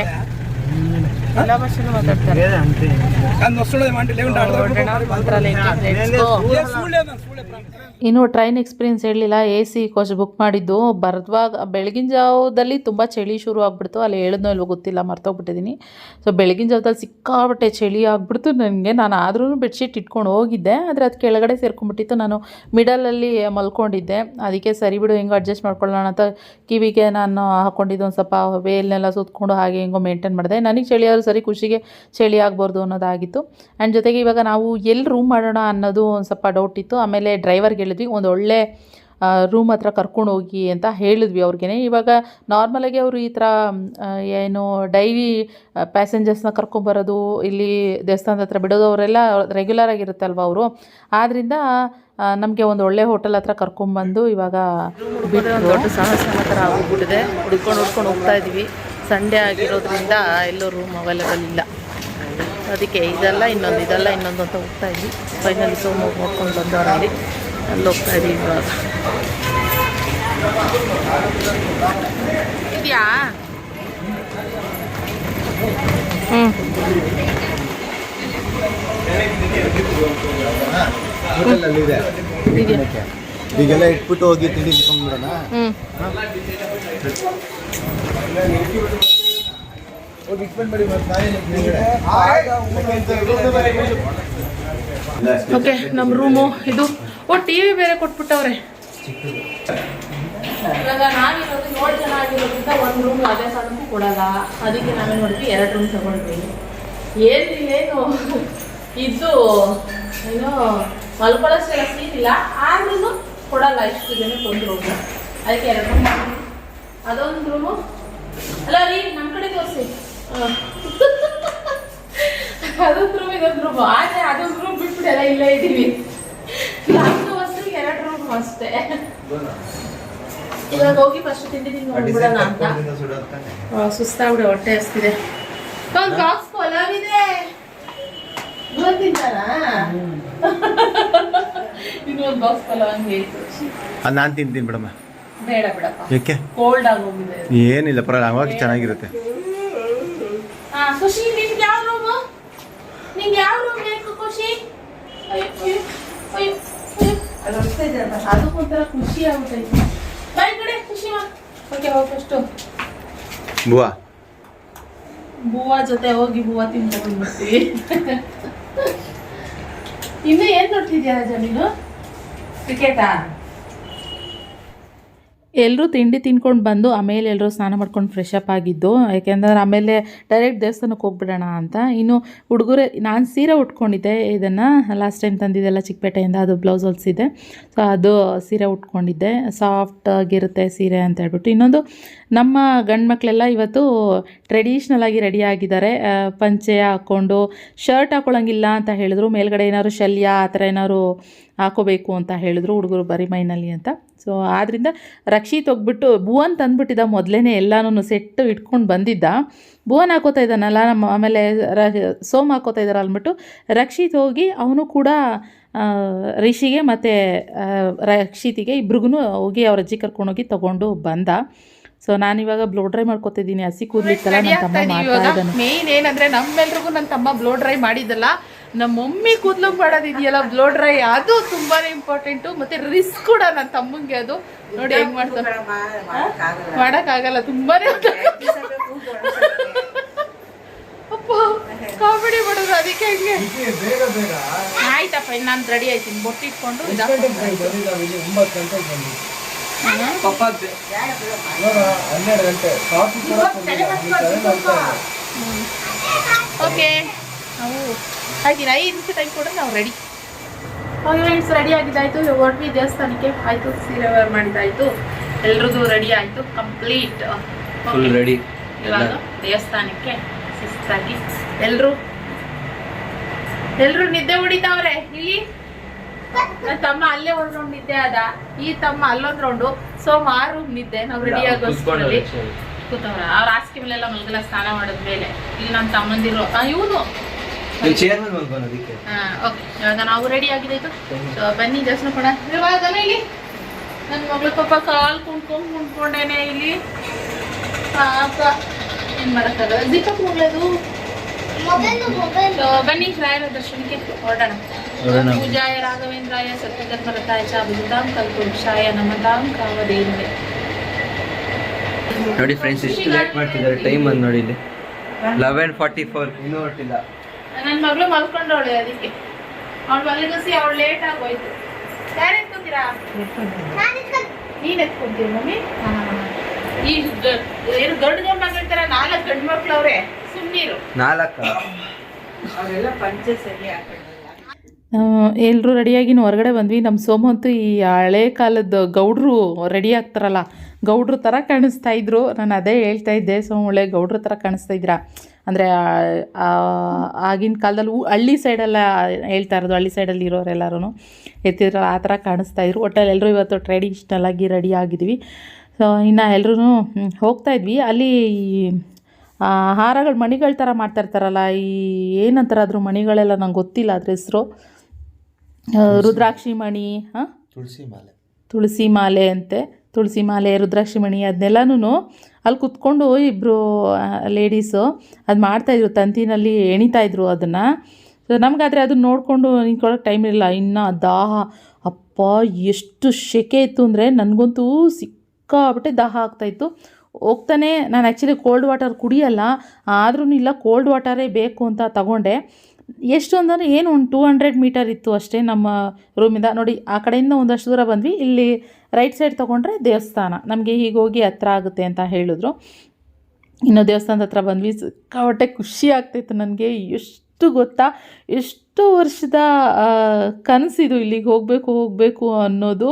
ಎಲ್ಲ ಭಾಷೆನೂ ಮಾತಾಡ್ತಾರೆ. ಇನ್ನು ಟ್ರೈನ್ ಎಕ್ಸ್ಪೀರಿಯನ್ಸ್ ಹೇಳಲಿಲ್ಲ ಎ ಸಿ ಕೋಚ್ ಬುಕ್ ಮಾಡಿದ್ದು. ಬರ್ದ್ವಾಗ ಬೆಳಗಿನ ಜಾವದಲ್ಲಿ ತುಂಬ ಚಳಿ ಶುರು ಆಗ್ಬಿಡ್ತು. ಅಲ್ಲಿ ಹೇಳಿದ್ನೋ ಇಲ್ವೋ ಗೊತ್ತಿಲ್ಲ ಮರ್ತೋಗ್ಬಿಟ್ಟಿದ್ದೀನಿ ಸೊ ಬೆಳಗಿನ ಜಾವದಲ್ಲಿ ಸಿಕ್ಕಾಪಟ್ಟೆ ಚಳಿ ಆಗ್ಬಿಡ್ತು ನನಗೆ. ನಾನು ಆದ್ರೂ ಬೆಡ್ಶೀಟ್ ಇಟ್ಕೊಂಡು ಹೋಗಿದ್ದೆ ಆದರೆ ಅದು ಕೆಳಗಡೆ ಸೇರ್ಕೊಂಡ್ಬಿಟ್ಟಿತ್ತು. ನಾನು ಮಿಡಲಲ್ಲಿ ಮಲ್ಕೊಂಡಿದ್ದೆ. ಅದಕ್ಕೆ ಸರಿ ಬಿಡು ಹೆಂಗೋ ಅಡ್ಜಸ್ಟ್ ಮಾಡ್ಕೊಳ್ಳೋಣ ಅಂತ ಕಿವಿಗೆ ನಾನು ಹಾಕ್ಕೊಂಡಿದ್ದು ಒಂದು ಸ್ವಲ್ಪ ವೇಲ್ನೆಲ್ಲ ಸುತ್ಕೊಂಡು ಹಾಗೆ ಹೆಂಗೋ ಮೇಂಟೈನ್ ಮಾಡಿದೆ. ನನಗೆ ಚಳಿ ಆದರೂ ಸರಿ ಖುಷಿಗೆ ಚಳಿ ಆಗ್ಬಾರ್ದು ಅನ್ನೋದಾಗಿತ್ತು. ಆ್ಯಂಡ್ ಜೊತೆಗೆ ಇವಾಗ ನಾವು ಎಲ್ಲಿ ರೂಮ್ ಮಾಡೋಣ ಅನ್ನೋದು ಒಂದು ಸ್ವಲ್ಪ ಡೌಟ್ ಇತ್ತು. ಆಮೇಲೆ ಡ್ರೈವರ್ಗೆ ಹೇಳಿದ್ವಿ, ಒಂದು ಒಳ್ಳೆ ರೂಮ್ ಹತ್ರ ಕರ್ಕೊಂಡು ಹೋಗಿ ಅಂತ ಹೇಳಿದ್ವಿ ಅವ್ರಿಗೆ ಇವಾಗ ನಾರ್ಮಲಾಗಿ ಅವರು ಈ ಥರ ಏನು ಡೈಲಿ ಪ್ಯಾಸೆಂಜರ್ಸ್ನ ಕರ್ಕೊಂಬರೋದು ಇಲ್ಲಿ ದೇವಸ್ಥಾನದ ಹತ್ರ ಬಿಡೋದು, ಅವರೆಲ್ಲ ರೆಗ್ಯುಲರ್ ಆಗಿರುತ್ತಲ್ವ ಅವರು? ಆದ್ದರಿಂದ ನಮಗೆ ಒಂದು ಒಳ್ಳೆ ಹೋಟೆಲ್ ಹತ್ರ ಕರ್ಕೊಂಬಂದು ಇವಾಗ ದೊಡ್ಡ ಸಾಹಸ ಥರ ಹುಡ್ಕೊಂಡು ಹುಡ್ಕೊಂಡು ಹೋಗ್ತಾ ಇದ್ವಿ. ಸಂಡೇ ಆಗಿರೋದ್ರಿಂದ ಎಲ್ಲೂ ರೂಮ್ ಅವೈಲೇಬಲ್ ಇಲ್ಲ. ಅದಕ್ಕೆ ಇದೆಲ್ಲ ಇನ್ನೊಂದು ಇದೆಲ್ಲ ಇನ್ನೊಂದು ಅಂತ ಹೋಗ್ತಾ ಇದ್ವಿ. ಫೈನಲಿ ಸೋಮ್ ಹೋಗಿ ನೋಡ್ಕೊಂಡು ಬಂದವರಲ್ಲಿ ಅಲ್ಲಿ ಹೋಗ್ತಾ ಇದ್ವಿ ಇವಾಗ. ಇದೆಯಾ? ಹ್ಞೂ ಇದೆಯಾ ಈಗೆಲ್ಲ ಇಟ್ಬಿಟ್ಟು ಹೋಗಿ ತಿಂಡಿ ತಿನ್ಕೊಂಡ್ಬಿಡೋಣ ಹ್ಞೂ ಓಕೆ ನಮ್ಮ ರೂಮು ಇದು. ಓ ಟಿ ವಿ ಬೇರೆ ಕೊಟ್ಬಿಟ್ಟವ್ರೆ. ಇವಾಗ ನಾವಿರೋದು ಏಳು ಜನ ಆಗಿರೋದ್ರಿಂದ ಒಂದು ರೂಮ್ ಅದೇ ಕಾರಣಕ್ಕೂ ಕೊಡಲ್ಲ. ಅದಕ್ಕೆ ನಾವೇನು ನೋಡಿದ್ವಿ ಎರಡು ರೂಮ್ ತಗೊಂಡ್ವಿ. ಏನು ಏನು? ಇದು ಏನೋ ಮಲ್ಕೊಳ್ಳೋಷ್ಟೆಲ್ಲ ಸೀನ್ ಇಲ್ಲ. ಆದ್ರೂ ಕೊಡಲ್ಲ ಇಷ್ಟು ಜನ ಬಂದ್ರು ಅದಕ್ಕೆ ಎರಡು ರೂಮ್ ಅದೊಂದು ರೂಮು ಅಲ್ಲ ರೀ ನಮ್ಮ ಕಡೆ ತೋರಿಸಿ. ಅದೊಂದು ರೂಮ್ ಇದೊಂದು ರೂಮ್ ಆದ್ರೆ ಅದೊಂದು ರೂಮ್ ಬಿಟ್ಬಿಟ್ಟೆಲ್ಲ ಇಲ್ಲೇ ಇದ್ದೀವಿ. ನಮ್ದು ವಸ್ತು ಎರಡು ರೂಮ್ ಅಷ್ಟೇ. ಇವಾಗ ಹೋಗಿ ಫಸ್ಟ್ ತಿಂಡಿ ತಿಂದು ಹೋಗ್ಬಿಡೋಣ ಅಂತ. ಸುಸ್ತಾಗ್ಬಿಡೆ ಹೊಟ್ಟೆ ಹಸ್ತಿದೆ. ಒಂದು ಬಾಕ್ಸ್ ಪಲಾವ್ ಇದೆ. ತಿಂತಾರಾ ಇನ್ನೊಂದು ಬಾಕ್ಸ್ ಪಲಾವ್ ಹಂಗೆ ಇತ್ತು. ಅದು ನಾನು ತಿಂತೀನಿ ಬಿಡಮ್ಮ. ಬೇಡ ಬಿಡಪ್ಪ. ಏಕೆ ಕೋಲ್ಡ್ ಏನಿಲ್ಲ ಪರವಾಗಿಲ್ಲ ಹಂಗಾಗಿ ಚೆನ್ನಾಗಿರುತ್ತೆ. ಹಾ ಖುಷಿ ನಿಮ್ಗೆ ಯಾವ ರೂಮು ನಿಂಗೆ ಯಾವ ರೂಮ್ ಬೇಕು ಖುಷಿ? ಅಯ್ಯೋ ಅಯ್ಯೋ ಅಯ್ಯೋ ಅಯ್ಯೋ. ಅದು ಒಂಥರ ಖುಷಿ ಆಗ್ಬಿಟ್ಟೈತೆ. ಬಾಯ್ ಕಡೆ ಖುಷಿ ಮಾ. ಓಕೆ ಹೋಗಿ ಫಸ್ಟು ಬುವಾ. ಜೊತೆ ಹೋಗಿ ಬುವಾ ತಿಂತ ಬರ್ತೀವಿ ಇನ್ನು ಏನು ನೋಡ್ತಿದ್ಯಾ ರಾಜ ನೀನು? ಕ್ರಿಕೆಟಾ ಎಲ್ಲರೂ ತಿಂಡಿ ತಿನ್ಕೊಂಡು ಬಂದು ಆಮೇಲೆ ಎಲ್ಲರೂ ಸ್ನಾನ ಮಾಡ್ಕೊಂಡು ಫ್ರೆಶ್ ಅಪ್ ಆಗಿದ್ದು, ಯಾಕೆಂದ್ರೆ ಆಮೇಲೆ ಡೈರೆಕ್ಟ್ ದೇವಸ್ಥಾನಕ್ಕೆ ಹೋಗ್ಬಿಡೋಣ ಅಂತ. ಇನ್ನು ಹುಡುಗರೇ, ನಾನು ಸೀರೆ ಉಟ್ಕೊಂಡಿದ್ದೆ, ಇದನ್ನು ಲಾಸ್ಟ್ ಟೈಮ್ ತಂದಿದ್ದೆಲ್ಲ ಚಿಕ್ಕಪೇಟೆಯಿಂದ, ಅದು ಬ್ಲೌಸ್ ಹೊಲ್ಸಿದ್ದೆ ಸೊ ಅದು ಸೀರೆ ಉಟ್ಕೊಂಡಿದ್ದೆ. ಸಾಫ್ಟ್ ಆಗಿರುತ್ತೆ ಸೀರೆ ಅಂತ ಹೇಳ್ಬಿಟ್ಟು. ಇನ್ನೊಂದು, ನಮ್ಮ ಗಂಡು ಮಕ್ಕಳೆಲ್ಲ ಇವತ್ತು ಟ್ರೆಡಿಷ್ನಲ್ ಆಗಿ ರೆಡಿ ಆಗಿದ್ದಾರೆ. ಪಂಚೆ ಹಾಕ್ಕೊಂಡು ಶರ್ಟ್ ಹಾಕೊಳ್ಳೋಂಗಿಲ್ಲ ಅಂತ ಹೇಳಿದ್ರು. ಮೇಲ್ಗಡೆ ಏನಾದ್ರು ಶಲ್ಯ, ಆ ಥರ ಏನಾದ್ರು ಹಾಕೋಬೇಕು ಅಂತ ಹೇಳಿದ್ರು ಹುಡುಗರು ಬರೀ ಮೈನಲ್ಲಿ ಅಂತ. ಸೊ ಆದ್ದರಿಂದ ರಕ್ಷಿತ್ ಹೋಗ್ಬಿಟ್ಟು ಭುವನ್ ತಂದುಬಿಟ್ಟಿದ್ದ ಮೊದಲೇ ಎಲ್ಲನೂ ಸೆಟ್ಟು ಇಟ್ಕೊಂಡು ಬಂದಿದ್ದ. ಭುವನ್ ಹಾಕೋತಾ ಇದ್ದಾನಲ್ಲ ನಮ್ಮ ಆಮೇಲೆ ರ ಸೋಮ್ ಹಾಕೋತಾ ಇದ್ದಾರೆ ಅಂದ್ಬಿಟ್ಟು ರಕ್ಷಿತ್ ಹೋಗಿ ಅವನು ಕೂಡ ರಿಷಿಗೆ ಮತ್ತು ರಕ್ಷಿತಿಗೆ ಇಬ್ರಿಗೂ ಹೋಗಿ ಅವ್ರ ಅಜ್ಜಿ ಕರ್ಕೊಂಡೋಗಿ ತೊಗೊಂಡು ಬಂದ. ಸೊ ನಾನಿವಾಗ ಬ್ಲೋ ಡ್ರೈ ಮಾಡ್ಕೊತಿದ್ದೀನಿ. ಹಸಿ ಕೂದಲಿತ್ತಲ್ಲ ನನ್ನ ತಮ್ಮ ಮಾಡ್ತಾ ಇದ್ದಾನೆ. ಮೇನ್ ಏನಂದ್ರೆ ನಮ್ಮೆಲ್ರಿಗೂ ನನ್ನ ತಮ್ಮ ಬ್ಲೋ ಡ್ರೈ ಮಾಡಿದ್ದಲ್ಲ. ನಮ್ಮ ಮಮ್ಮಿ ಕೂದಲು ಮಾಡೋದಿದೆಯಲ್ಲ ಬ್ಲೋ ಡ್ರೈ ಅದು ತುಂಬಾನೇ ಇಂಪಾರ್ಟೆಂಟು ಮತ್ತೆ ರಿಸ್ಕ್ ಕೂಡ ನನ್ನ ತಮ್ಮಂಗೆ ಅದು. ನೋಡಿ ಹೆಂಗ್ ಮಾಡ್ತಾರೆ ಮಾಡೋಕ್ಕಾಗಲ್ಲ. ತುಂಬಾನೇ ಅಪ್ಪ ಕಾಮಿಡಿ ಮಾಡೋದು ಅದಕ್ಕೆ ಹೆಂಗೆ? ಆಯ್ತಪ್ಪ ಇನ್ನು ನಾನು ರೆಡಿ ಆಯ್ತೀನಿ ಬೊಟ್ಟಿಟ್ಕೊಂಡು ಓಕೆ ನಾವು ಆಯ್ತೀನಿ ಐದು ನಿಮಿಷ ಟೈಮ್ ಕೊಡೋದು ನಾವು ರೆಡಿ ಫ್ರೆಂಡ್ಸ್ ರೆಡಿ ಆಗಿದ್ದಾಯ್ತು. ಹೊರಟ್ವಿ ದೇವಸ್ಥಾನಕ್ಕೆ ಆಯ್ತು ಸೀರೆ ವೇರ್ ಮಾಡಿದ್ದಾಯ್ತು. ಎಲ್ರದ್ದು ರೆಡಿ ಆಯ್ತು ಕಂಪ್ಲೀಟ್ ಫುಲ್ ರೆಡಿ ಇವಾಗ ದೇವಸ್ಥಾನಕ್ಕೆ ಶಿಸ್ತಾಗಿ ಎಲ್ರು ಎಲ್ರು ನಿದ್ದೆ ಹೊಡಿತಾವ್ರೆ? ಇಲ್ಲಿ? ನನ್ನ ತಮ್ಮ ಅಲ್ಲೇ ಒಂದ್ ರೌಂಡ್ ನಿದ್ದೆ ಅದ ಈ ತಮ್ಮ ಅಲ್ಲೊಂದ್ ರೌಂಡು ಸೊ ಮಾರು ನಿದ್ದೆ. ನಾವು ರೆಡಿ ಆಗೋಷ್ಟರಲ್ಲಿ ಕೂತವ್ರ. ಅವ್ರ ಹಾಸಿಗೆ ಮೇಲೆಲ್ಲ ಮಲಗಲ್ಲ ಸ್ನಾನ ಮಾಡಿದ್ಮೇಲೆ. ಇಲ್ಲಿ ನಮ್ಮ ತಮ್ಮಂದಿರು ಇವನು ಅದಕ್ಕೆ ಓಕೆ ಇವಾಗ ನಾವು ರೆಡಿ ಆಗಿದೆ ಸೊ ಬನ್ನಿ ದರ್ಶನ ಕೊಡ ಇವಾಗ ಇಲ್ಲಿ? ನನ್ನ ಮಗಳು ಪಾಪ ಕಾಲ್ ಕುಣ್ಕೊಂಡ್ ಕುಂಡ್ಕೊಂಡೇನೆ ಇಲ್ಲಿ. ಪಾಪ. ಏನ್ ಮಾಡಕ್ಕಾಗಲ್ಲ? ದೀಪಕ್ ಮಗಳದು ಬನ್ನಿ ರಾಯರ ದರ್ಶನಕ್ಕೆ ಹೊರಡೋಣ. ಪೂಜಾಯ ರಾಘವೇಂದ್ರಾಯ ಸತ್ಯಧರ್ಮರತಾಯ ಚ ಅಭಿದಾಂ ಕಲ್ಪವೃಕ್ಷಾಯ ನಮತಾಂ ಕಾವದೇನುವೆ ನೋಡಿ ಫ್ರೆಂಡ್ಸ್ ಇಷ್ಟು ಲೇಟ್ ಮಾಡ್ತಿದ್ದಾರೆ. ಟೈಮ್ ಬಂದು ನೋಡಿ ಇಲ್ಲಿ. ಲೆವೆನ್ ಫಾರ್ಟಿ ಫೋರ್ ಇನ್ನೂ ಹೊರಟಿಲ್ಲ. ನನ್ನ ಮಗಳು ಮಲ್ಕೊಂಡವಳೆ ಅದಕ್ಕೆ. ಅವಳು ಮಲಗಿಸಿ ಅವಳು ಲೇಟ್ ಆಗೋಯ್ತು. ಯಾರು ಎತ್ಕೊಂತೀರಾ? ನೀನ್ ಎತ್ಕೊಂತೀವಿ ಮಮ್ಮಿ? ಈ ಏನು ಗಂಡು ಗಂಡು ಮಕ್ಕಳಿರ್ತಾರ ನಾಲ್ಕು. ಗಂಡು ಮಕ್ಳು ಅವ್ರೆ ಸುಮ್ಮನೀರು ನಾಲ್ಕ ಎಲ್ಲರೂ ರೆಡಿಯಾಗಿ ಹೊರಗಡೆ ಬಂದ್ವಿ. ನಮ್ಮ ಸೋಮು ಅಂತೂ ಈ ಹಳೆ ಕಾಲದ ಗೌಡ್ರು ರೆಡಿ ಆಗ್ತಾರಲ್ಲ ಗೌಡ್ರು ಥರ ಕಾಣಿಸ್ತಾ ಇದ್ರು. ನಾನು ಅದೇ ಹೇಳ್ತಾ ಇದ್ದೆ ಸೋಮ ಒಳ್ಳೆ ಗೌಡ್ರ ಥರ ಕಾಣಿಸ್ತಾ ಇದ್ರಾ. ಅಂದರೆ ಆಗಿನ ಕಾಲದಲ್ಲಿ ಹಳ್ಳಿ ಸೈಡೆಲ್ಲ ಹೇಳ್ತಾ ಇರೋದು ಹಳ್ಳಿ ಸೈಡಲ್ಲಿ ಇರೋರೆಲ್ಲರೂ ಎತ್ತಿದ್ರಲ್ಲ ಆ ಥರ ಕಾಣಿಸ್ತಾ ಇದ್ರು. ಒಟ್ಟಲ್ಲಿ ಎಲ್ಲರೂ ಇವತ್ತು ಟ್ರೆಡಿಷ್ನಲ್ ಆಗಿ ರೆಡಿ ಆಗಿದ್ವಿ. ಸೊ ಇನ್ನು ಎಲ್ಲರೂ ಹೋಗ್ತಾ ಇದ್ವಿ. ಅಲ್ಲಿ ಹಾರಗಳು ಮಣಿಗಳ ಥರ ಮಾಡ್ತಾ ಇರ್ತಾರಲ್ಲ ಈ ಏನಂತಾರೆ ಅದ್ರ ಮಣಿಗಳೆಲ್ಲ ನಂಗೆ ಗೊತ್ತಿಲ್ಲ ಅದ್ರ ಹೆಸರು. ರುದ್ರಾಕ್ಷಿ ಮಣಿ ಹಾಂ? ತುಳಸಿ ಮಾಲೆ. ತುಳಸಿ ಮಾಲೆ ಅಂತೆ. ತುಳಸಿ ಮಾಲೆ ರುದ್ರಾಕ್ಷಿ ಮಣಿ ಅದನ್ನೆಲ್ಲನೂ ಅಲ್ಲಿ ಕುತ್ಕೊಂಡು ಇಬ್ಬರು ಲೇಡೀಸು ಅದು ಮಾಡ್ತಾಯಿದ್ರು ತಂತಿನಲ್ಲಿ ಎಣಿತಾಯಿದ್ರು ಅದನ್ನು. ಸೊ ನಮಗಾದರೆ ಅದನ್ನು ನೋಡಿಕೊಂಡು ನಿಂತ್ಕೊಳ್ಳೋಕೆ ಟೈಮ್ ಇರಲಿಲ್ಲ. ಇನ್ನು ದಾಹ. ಅಪ್ಪ, ಎಷ್ಟು ಶೆಕೆ ಇತ್ತು ಅಂದರೆ ನನಗಂತೂ ಸಿಕ್ಕಾಬಿಟ್ಟೆ ದಾಹ ಆಗ್ತಾಯಿತ್ತು ಹೋಗ್ತಾನೆ. ನಾನು ಆ್ಯಕ್ಚುಲಿ ಕೋಲ್ಡ್ ವಾಟರ್ ಕುಡಿಯಲ್ಲ. ಆದ್ರೂ ಇಲ್ಲ ಕೋಲ್ಡ್ ವಾಟರೇ ಬೇಕು ಅಂತ ತಗೊಂಡೆ. ಎಷ್ಟು ಅಂದರೆ ಏನು ಒಂದು ಟೂ ಹಂಡ್ರೆಡ್ ಮೀಟರ್ ಇತ್ತು ಅಷ್ಟೇ ನಮ್ಮ ರೂಮಿಂದ ನೋಡಿ, ಆ ಕಡೆಯಿಂದ ಒಂದಷ್ಟು ದೂರ ಬಂದ್ವಿ. ಇಲ್ಲಿ ರೈಟ್ ಸೈಡ್ ತೊಗೊಂಡ್ರೆ ದೇವಸ್ಥಾನ. ನಮಗೆ ಹೀಗೆ ಹೋಗಿ ಹತ್ರ ಆಗುತ್ತೆ ಅಂತ ಹೇಳಿದ್ರು. ಇನ್ನು ದೇವಸ್ಥಾನದ ಹತ್ರ ಬಂದ್ವಿ. ಸಿಕ್ಕಾಪಟ್ಟೆ ಖುಷಿ ಆಗ್ತಿತ್ತು ನನಗೆ. ಎಷ್ಟು ಗೊತ್ತಾ? ಎಷ್ಟು ವರ್ಷದ ಕನಸಿದು ಇಲ್ಲಿಗೆ ಹೋಗಬೇಕು ಹೋಗಬೇಕು ಅನ್ನೋದು.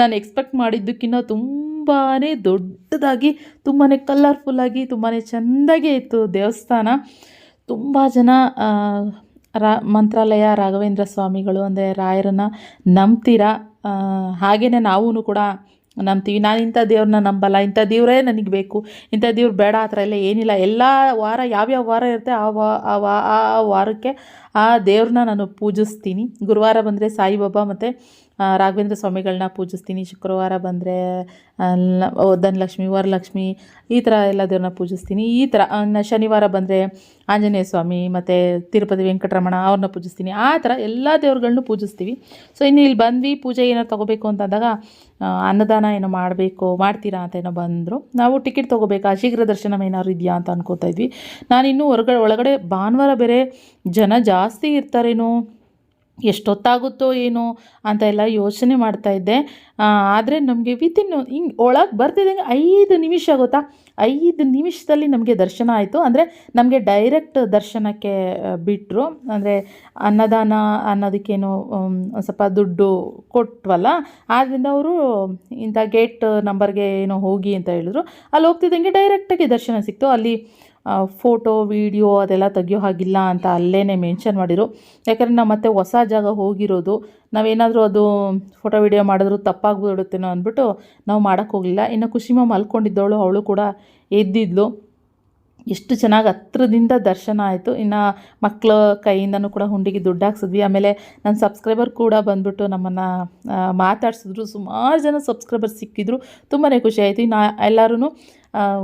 ನಾನು ಎಕ್ಸ್ಪೆಕ್ಟ್ ಮಾಡಿದ್ದಕ್ಕಿಂತ ತುಂಬಾ ದೊಡ್ಡದಾಗಿ ತುಂಬಾ ಕಲರ್ಫುಲ್ಲಾಗಿ ತುಂಬಾ ಚೆಂದಾಗೇ ಇತ್ತು ದೇವಸ್ಥಾನ. ತುಂಬ ಜನ ರಾ, ಮಂತ್ರಾಲಯ ರಾಘವೇಂದ್ರ ಸ್ವಾಮಿಗಳು ಅಂದರೆ ರಾಯರನ್ನು ನಂಬ್ತೀರಾ? ಹಾಗೆಯೇ ನಾವೂ ಕೂಡ ನಂಬ್ತೀವಿ. ನಾನು ಇಂಥ ದೇವ್ರನ್ನ ನಂಬಲ್ಲ. ಇಂಥ ದೇವರೇ ನನಗೆ ಬೇಕು. ಇಂಥ ದೇವ್ರು ಬೇಡ, ಆ ಥರ ಎಲ್ಲ ಏನಿಲ್ಲ. ಎಲ್ಲ ವಾರ ಯಾವ್ಯಾವ ವಾರ ಇರುತ್ತೆ ಆ ವಾ, ಆ ವಾರಕ್ಕೆ ಆ ದೇವ್ರನ್ನ ನಾನು ಪೂಜಿಸ್ತೀನಿ. ಗುರುವಾರ ಬಂದರೆ ಸಾಯಿಬಾಬಾ ಮತ್ತು ರಾಘವೇಂದ್ರ ಸ್ವಾಮಿಗಳನ್ನ ಪೂಜಿಸ್ತೀನಿ. ಶುಕ್ರವಾರ ಬಂದರೆ ಧನಲಕ್ಷ್ಮಿ, ವರಲಕ್ಷ್ಮಿ, ಈ ಥರ ಎಲ್ಲ ದೇವ್ರನ್ನ ಪೂಜಿಸ್ತೀನಿ. ಈ ಥರ ಶನಿವಾರ ಬಂದರೆ ಆಂಜನೇಯ ಸ್ವಾಮಿ, ಮತ್ತು ತಿರುಪತಿ ವೆಂಕಟರಮಣ ಅವ್ರನ್ನ ಪೂಜಿಸ್ತೀನಿ. ಆ ಥರ ಎಲ್ಲ ದೇವ್ರುಗಳನ್ನು ಪೂಜಿಸ್ತೀವಿ. ಸೊ ಇನ್ನು ಇಲ್ಲಿ ಬಂದ್ವಿ, ಪೂಜೆ ಏನಾರು ತೊಗೋಬೇಕು ಅಂತಂದಾಗ ಅನ್ನದಾನ ಏನೋ ಮಾಡಬೇಕು, ಮಾಡ್ತೀರಾ ಅಂತ ಏನೋ ಬಂದರು. ನಾವು ಟಿಕೆಟ್ ತೊಗೋಬೇಕಾ? ಶೀಘ್ರ ದರ್ಶನ ಏನಾದ್ರು ಇದೆಯಾ ಅಂತ ಅನ್ಕೋತಾ ಇದ್ವಿ. ಇನ್ನೂ ಹೊರಗಡೆ, ಒಳಗಡೆ ಭಾನುವಾರ ಬೇರೆ ಜನ ಜಾಸ್ತಿ ಇರ್ತಾರೇನೋ. ಎಷ್ಟೊತ್ತಾಗುತ್ತೋ ಏನೋ ಅಂತ ಎಲ್ಲ ಯೋಚನೆ ಮಾಡ್ತಾ ಇದ್ದೆ. ಆದರೆ ನಮಗೆ ವಿತಿನ್ ಹಿಂಗೆ ಒಳಗೆ ಬರ್ತಿದ್ದಂಗೆ ಐದು ನಿಮಿಷ ಗೊತ್ತಾ? ಐದು ನಿಮಿಷದಲ್ಲಿ ನಮಗೆ ದರ್ಶನ ಆಯಿತು. ಅಂದರೆ ನಮಗೆ ಡೈರೆಕ್ಟ್ ದರ್ಶನಕ್ಕೆ ಬಿಟ್ಟರು ಅಂದರೆ ಅನ್ನದಾನ ಅನ್ನೋದಕ್ಕೇನು ಸ್ವಲ್ಪ ದುಡ್ಡು ಕೊಟ್ವಲ್ಲ? ಆದ್ದರಿಂದ ಅವರು ಇಂಥ ಗೇಟ್ ನಂಬರ್ಗೆ ಏನೋ ಹೋಗಿ ಅಂತ ಹೇಳಿದ್ರು. ಅಲ್ಲಿ ಹೋಗ್ತಿದ್ದಂಗೆ ಡೈರೆಕ್ಟಾಗಿ ದರ್ಶನ ಸಿಕ್ತು. ಅಲ್ಲಿ ಫೋಟೋ, ವೀಡಿಯೋ ಅದೆಲ್ಲ ತೆಗಿಯೋ ಹಾಗಿಲ್ಲ ಅಂತ ಅಲ್ಲೇ ಮೆನ್ಷನ್ ಮಾಡಿದರು ಯಾಕಂದರೆ ನಾವು ಮತ್ತೆ ಹೊಸ ಜಾಗ ಹೋಗಿರೋದು, ನಾವೇನಾದರೂ ಅದು ಫೋಟೋ, ವೀಡಿಯೋ ಮಾಡಿದ್ರು ತಪ್ಪಾಗ್ಬಿಡುತ್ತೇನೋ ಅಂದ್ಬಿಟ್ಟು ನಾವು ಮಾಡೋಕ್ಕೆ ಹೋಗಲಿಲ್ಲ. ಇನ್ನು ಖುಷಿಮ ಮಲ್ಕೊಂಡಿದ್ದವಳು, ಅವಳು ಕೂಡ ಎದ್ದಿದ್ಲು. ಎಷ್ಟು ಚೆನ್ನಾಗಿ ಹತ್ರದಿಂದ ದರ್ಶನ ಆಯಿತು. ಇನ್ನು ಮಕ್ಕಳ ಕೈಯಿಂದನೂ ಕೂಡ ಹುಂಡಿಗೆ ದುಡ್ಡು ಹಾಕ್ಸಿದ್ವಿ. ಆಮೇಲೆ ನನ್ನ ಸಬ್ಸ್ಕ್ರೈಬರ್ ಕೂಡ ಬಂದ್ಬಿಟ್ಟು ನಮ್ಮನ್ನು ಮಾತಾಡ್ಸಿದ್ರು. ಸುಮಾರು ಜನ ಸಬ್ಸ್ಕ್ರೈಬರ್ ಸಿಕ್ಕಿದ್ರು. ತುಂಬಾ ಖುಷಿ ಆಯಿತು. ಇನ್ನು ಎಲ್ಲರೂ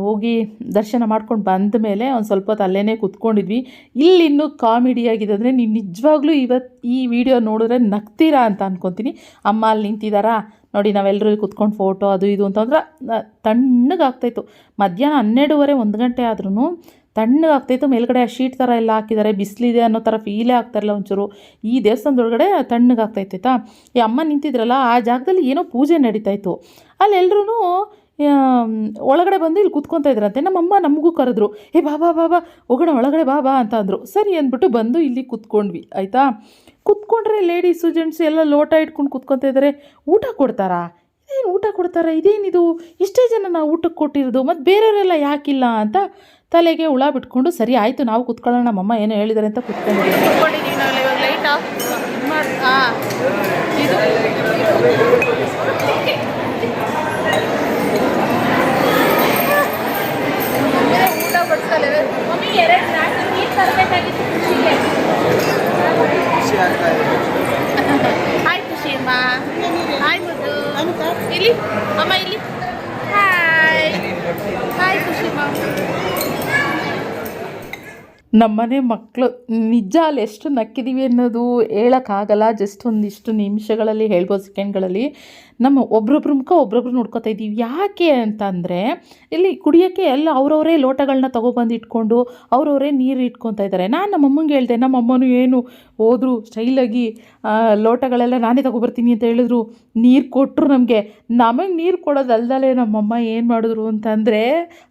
ಹೋಗಿ ದರ್ಶನ ಮಾಡ್ಕೊಂಡು ಬಂದ ಮೇಲೆ ಒಂದು ಸ್ವಲ್ಪ ಹೊತ್ತು ಅಲ್ಲೇ ಕೂತ್ಕೊಂಡಿದ್ವಿ. ಇಲ್ಲಿ ಇನ್ನೂ ಕಾಮಿಡಿ ಆಗಿದೆ ಅಂದರೆ ನೀವು ನಿಜವಾಗ್ಲೂ ಇವತ್ತು ಈ ವಿಡಿಯೋ ನೋಡಿದ್ರೆ ನಗ್ತೀರಾ ಅಂತ ಅಂದ್ಕೊತೀನಿ ಅಮ್ಮ ಅಲ್ಲಿ ನಿಂತಿದ್ದಾರಾ ನೋಡಿ ನಾವೆಲ್ಲರೂ ಕುತ್ಕೊಂಡು ಫೋಟೋ ಅದು ಇದು ಅಂತಂದ್ರೆ ತಣ್ಣಗಾಗ್ತಾಯಿತ್ತು. ಮಧ್ಯಾಹ್ನ ಹನ್ನೆರಡುವರೆ ಒಂದು ಗಂಟೆ ಆದ್ರೂ ತಣ್ಣಗಾಗ್ತಾಯಿತ್ತು. ಮೇಲ್ಗಡೆ ಆ ಶೀಟ್ ಥರ ಎಲ್ಲ ಹಾಕಿದ್ದಾರೆ ಬಿಸಿಲಿದೆ ಅನ್ನೋ ಥರ ಫೀಲೇ ಆಗ್ತಾಯಿರಲ್ಲ ಒಂಚೂರು. ಈ ದೇವಸ್ಥಾನದೊಳಗಡೆ ತಣ್ಣಗಾಗ್ತಾಯಿತ್ತೈತಾ ಈ ಅಮ್ಮ ನಿಂತಿದ್ರಲ್ಲ, ಆ ಜಾಗದಲ್ಲಿ ಏನೋ ಪೂಜೆ ನಡೀತಾಯಿತ್ತು ಅಲ್ಲಿ ಎಲ್ಲರೂ ಒಳಗಡೆ ಬಂದು ಇಲ್ಲಿ ಕೂತ್ಕೊತಾ ಇದ್ರಂತೆ. ನಮ್ಮಮ್ಮ ನಮಗೂ ಕರೆದ್ರು ಏ ಬಾ ಬಾ ಬಾ ಬಾ ಹೋಗೋಣ ಒಳಗಡೆ ಬಾ ಬಾ ಅಂತ ಅಂದರು. ಸರಿ ಅಂದ್ಬಿಟ್ಟು ಬಂದು ಇಲ್ಲಿ ಕೂತ್ಕೊಂಡ್ವಿ ಆಯಿತಾ? ಕೂತ್ಕೊಂಡ್ರೆ ಲೇಡೀಸು ಜೆಂಟ್ಸ್ ಎಲ್ಲ ಲೋಟ ಇಟ್ಕೊಂಡು ಕೂತ್ಕೊತಾ ಇದ್ದಾರೆ ಊಟ ಕೊಡ್ತಾರಾ? ಏನು ಊಟ ಕೊಡ್ತಾರಾ? ಇದೇನಿದು? ಇಷ್ಟೇ ಜನ ನಾವು ಊಟಕ್ಕೆ ಕೊಟ್ಟಿರೋದು ಮತ್ತು ಬೇರೆಯವರೆಲ್ಲ ಯಾಕಿಲ್ಲ ಅಂತ ತಲೆಗೆ ಹುಳ ಬಿಟ್ಕೊಂಡು ಸರಿ ಆಯಿತು ನಾವು ಕೂತ್ಕೊಳ್ಳೋಣ ನಮ್ಮಮ್ಮ ಏನೋ ಹೇಳಿದ್ದಾರೆ ಅಂತ ಕೂತ್ಕೊಂಡಿದ್ದೀವಿ ಕುತ್ಕೊಂಡಿದ್ದೀವಿ ನಾವು ಇವಾಗ ಲೈಟ್ ಆಫ್ ಮಾಡಿ ಹಾಂ ಇದು ಊಟ ಬಡಿಸಲ್ಲ ಮಮ್ಮಿ ಎರಡು ನಾಲ್ಕು ನೀರು ತರಬೇಕಾಗಿತ್ತು ಖುಷಿಗೆ ಖುಷಿ ಆಗ್ತಾ ಇದೆ ಹಾಯ್ ಖುಷಿ ಅಮ್ಮ ಹಾಯ್ ಮುದ್ದು ಇಲ್ಲಿ ಅಮ್ಮ ಇಲ್ಲಿ ಹಾಯ್ ಹಾಯ್ ಖುಷಿ ಅಮ್ಮ ನಮ್ಮನೆ ಮಕ್ಕಳು ನಿಜ ಅಲ್ಲಿ ಎಷ್ಟು ನಕ್ಕಿದ್ದೀವಿ ಅನ್ನೋದು ಹೇಳೋಕ್ಕಾಗಲ್ಲ. ಜಸ್ಟ್ ಒಂದಿಷ್ಟು ನಿಮಿಷಗಳಲ್ಲಿ ಹೇಳ್ಬೋದು ಸೆಕೆಂಡ್ಗಳಲ್ಲಿ ನಮ್ಮ ಒಬ್ರೊಬ್ರ ಮುಖ ಒಬ್ರೊಬ್ರು ನೋಡ್ಕೋತಾ ಇದ್ದೀವಿ. ಯಾಕೆ ಅಂತಂದರೆ, ಇಲ್ಲಿ ಕುಡಿಯೋಕ್ಕೆ ಎಲ್ಲ ಅವರವರೇ ಲೋಟಗಳನ್ನ ತೊಗೊಬಂದು ಇಟ್ಕೊಂಡು ಅವರವರೇ ನೀರು ಇಟ್ಕೊತಾ ಇದ್ದಾರೆ ನಾನು ನಮ್ಮ ಅಮ್ಮಂಗೆ ಹೇಳಿದೆ, ನಮ್ಮ ಅಮ್ಮನೂ ಏನು ಹೋದ್ರು ಸ್ಟೈಲಾಗಿ ಲೋಟಗಳೆಲ್ಲ ನಾನೇ ತೊಗೊಬರ್ತೀನಿ ಅಂತ ಹೇಳಿದ್ರು. ನೀರು ಕೊಟ್ಟರು ನಮಗೆ. ನಮಗೆ ನೀರು ಕೊಡೋದಲ್ದಲೇ ನಮ್ಮಮ್ಮ ಏನು ಮಾಡಿದ್ರು ಅಂತಂದರೆ,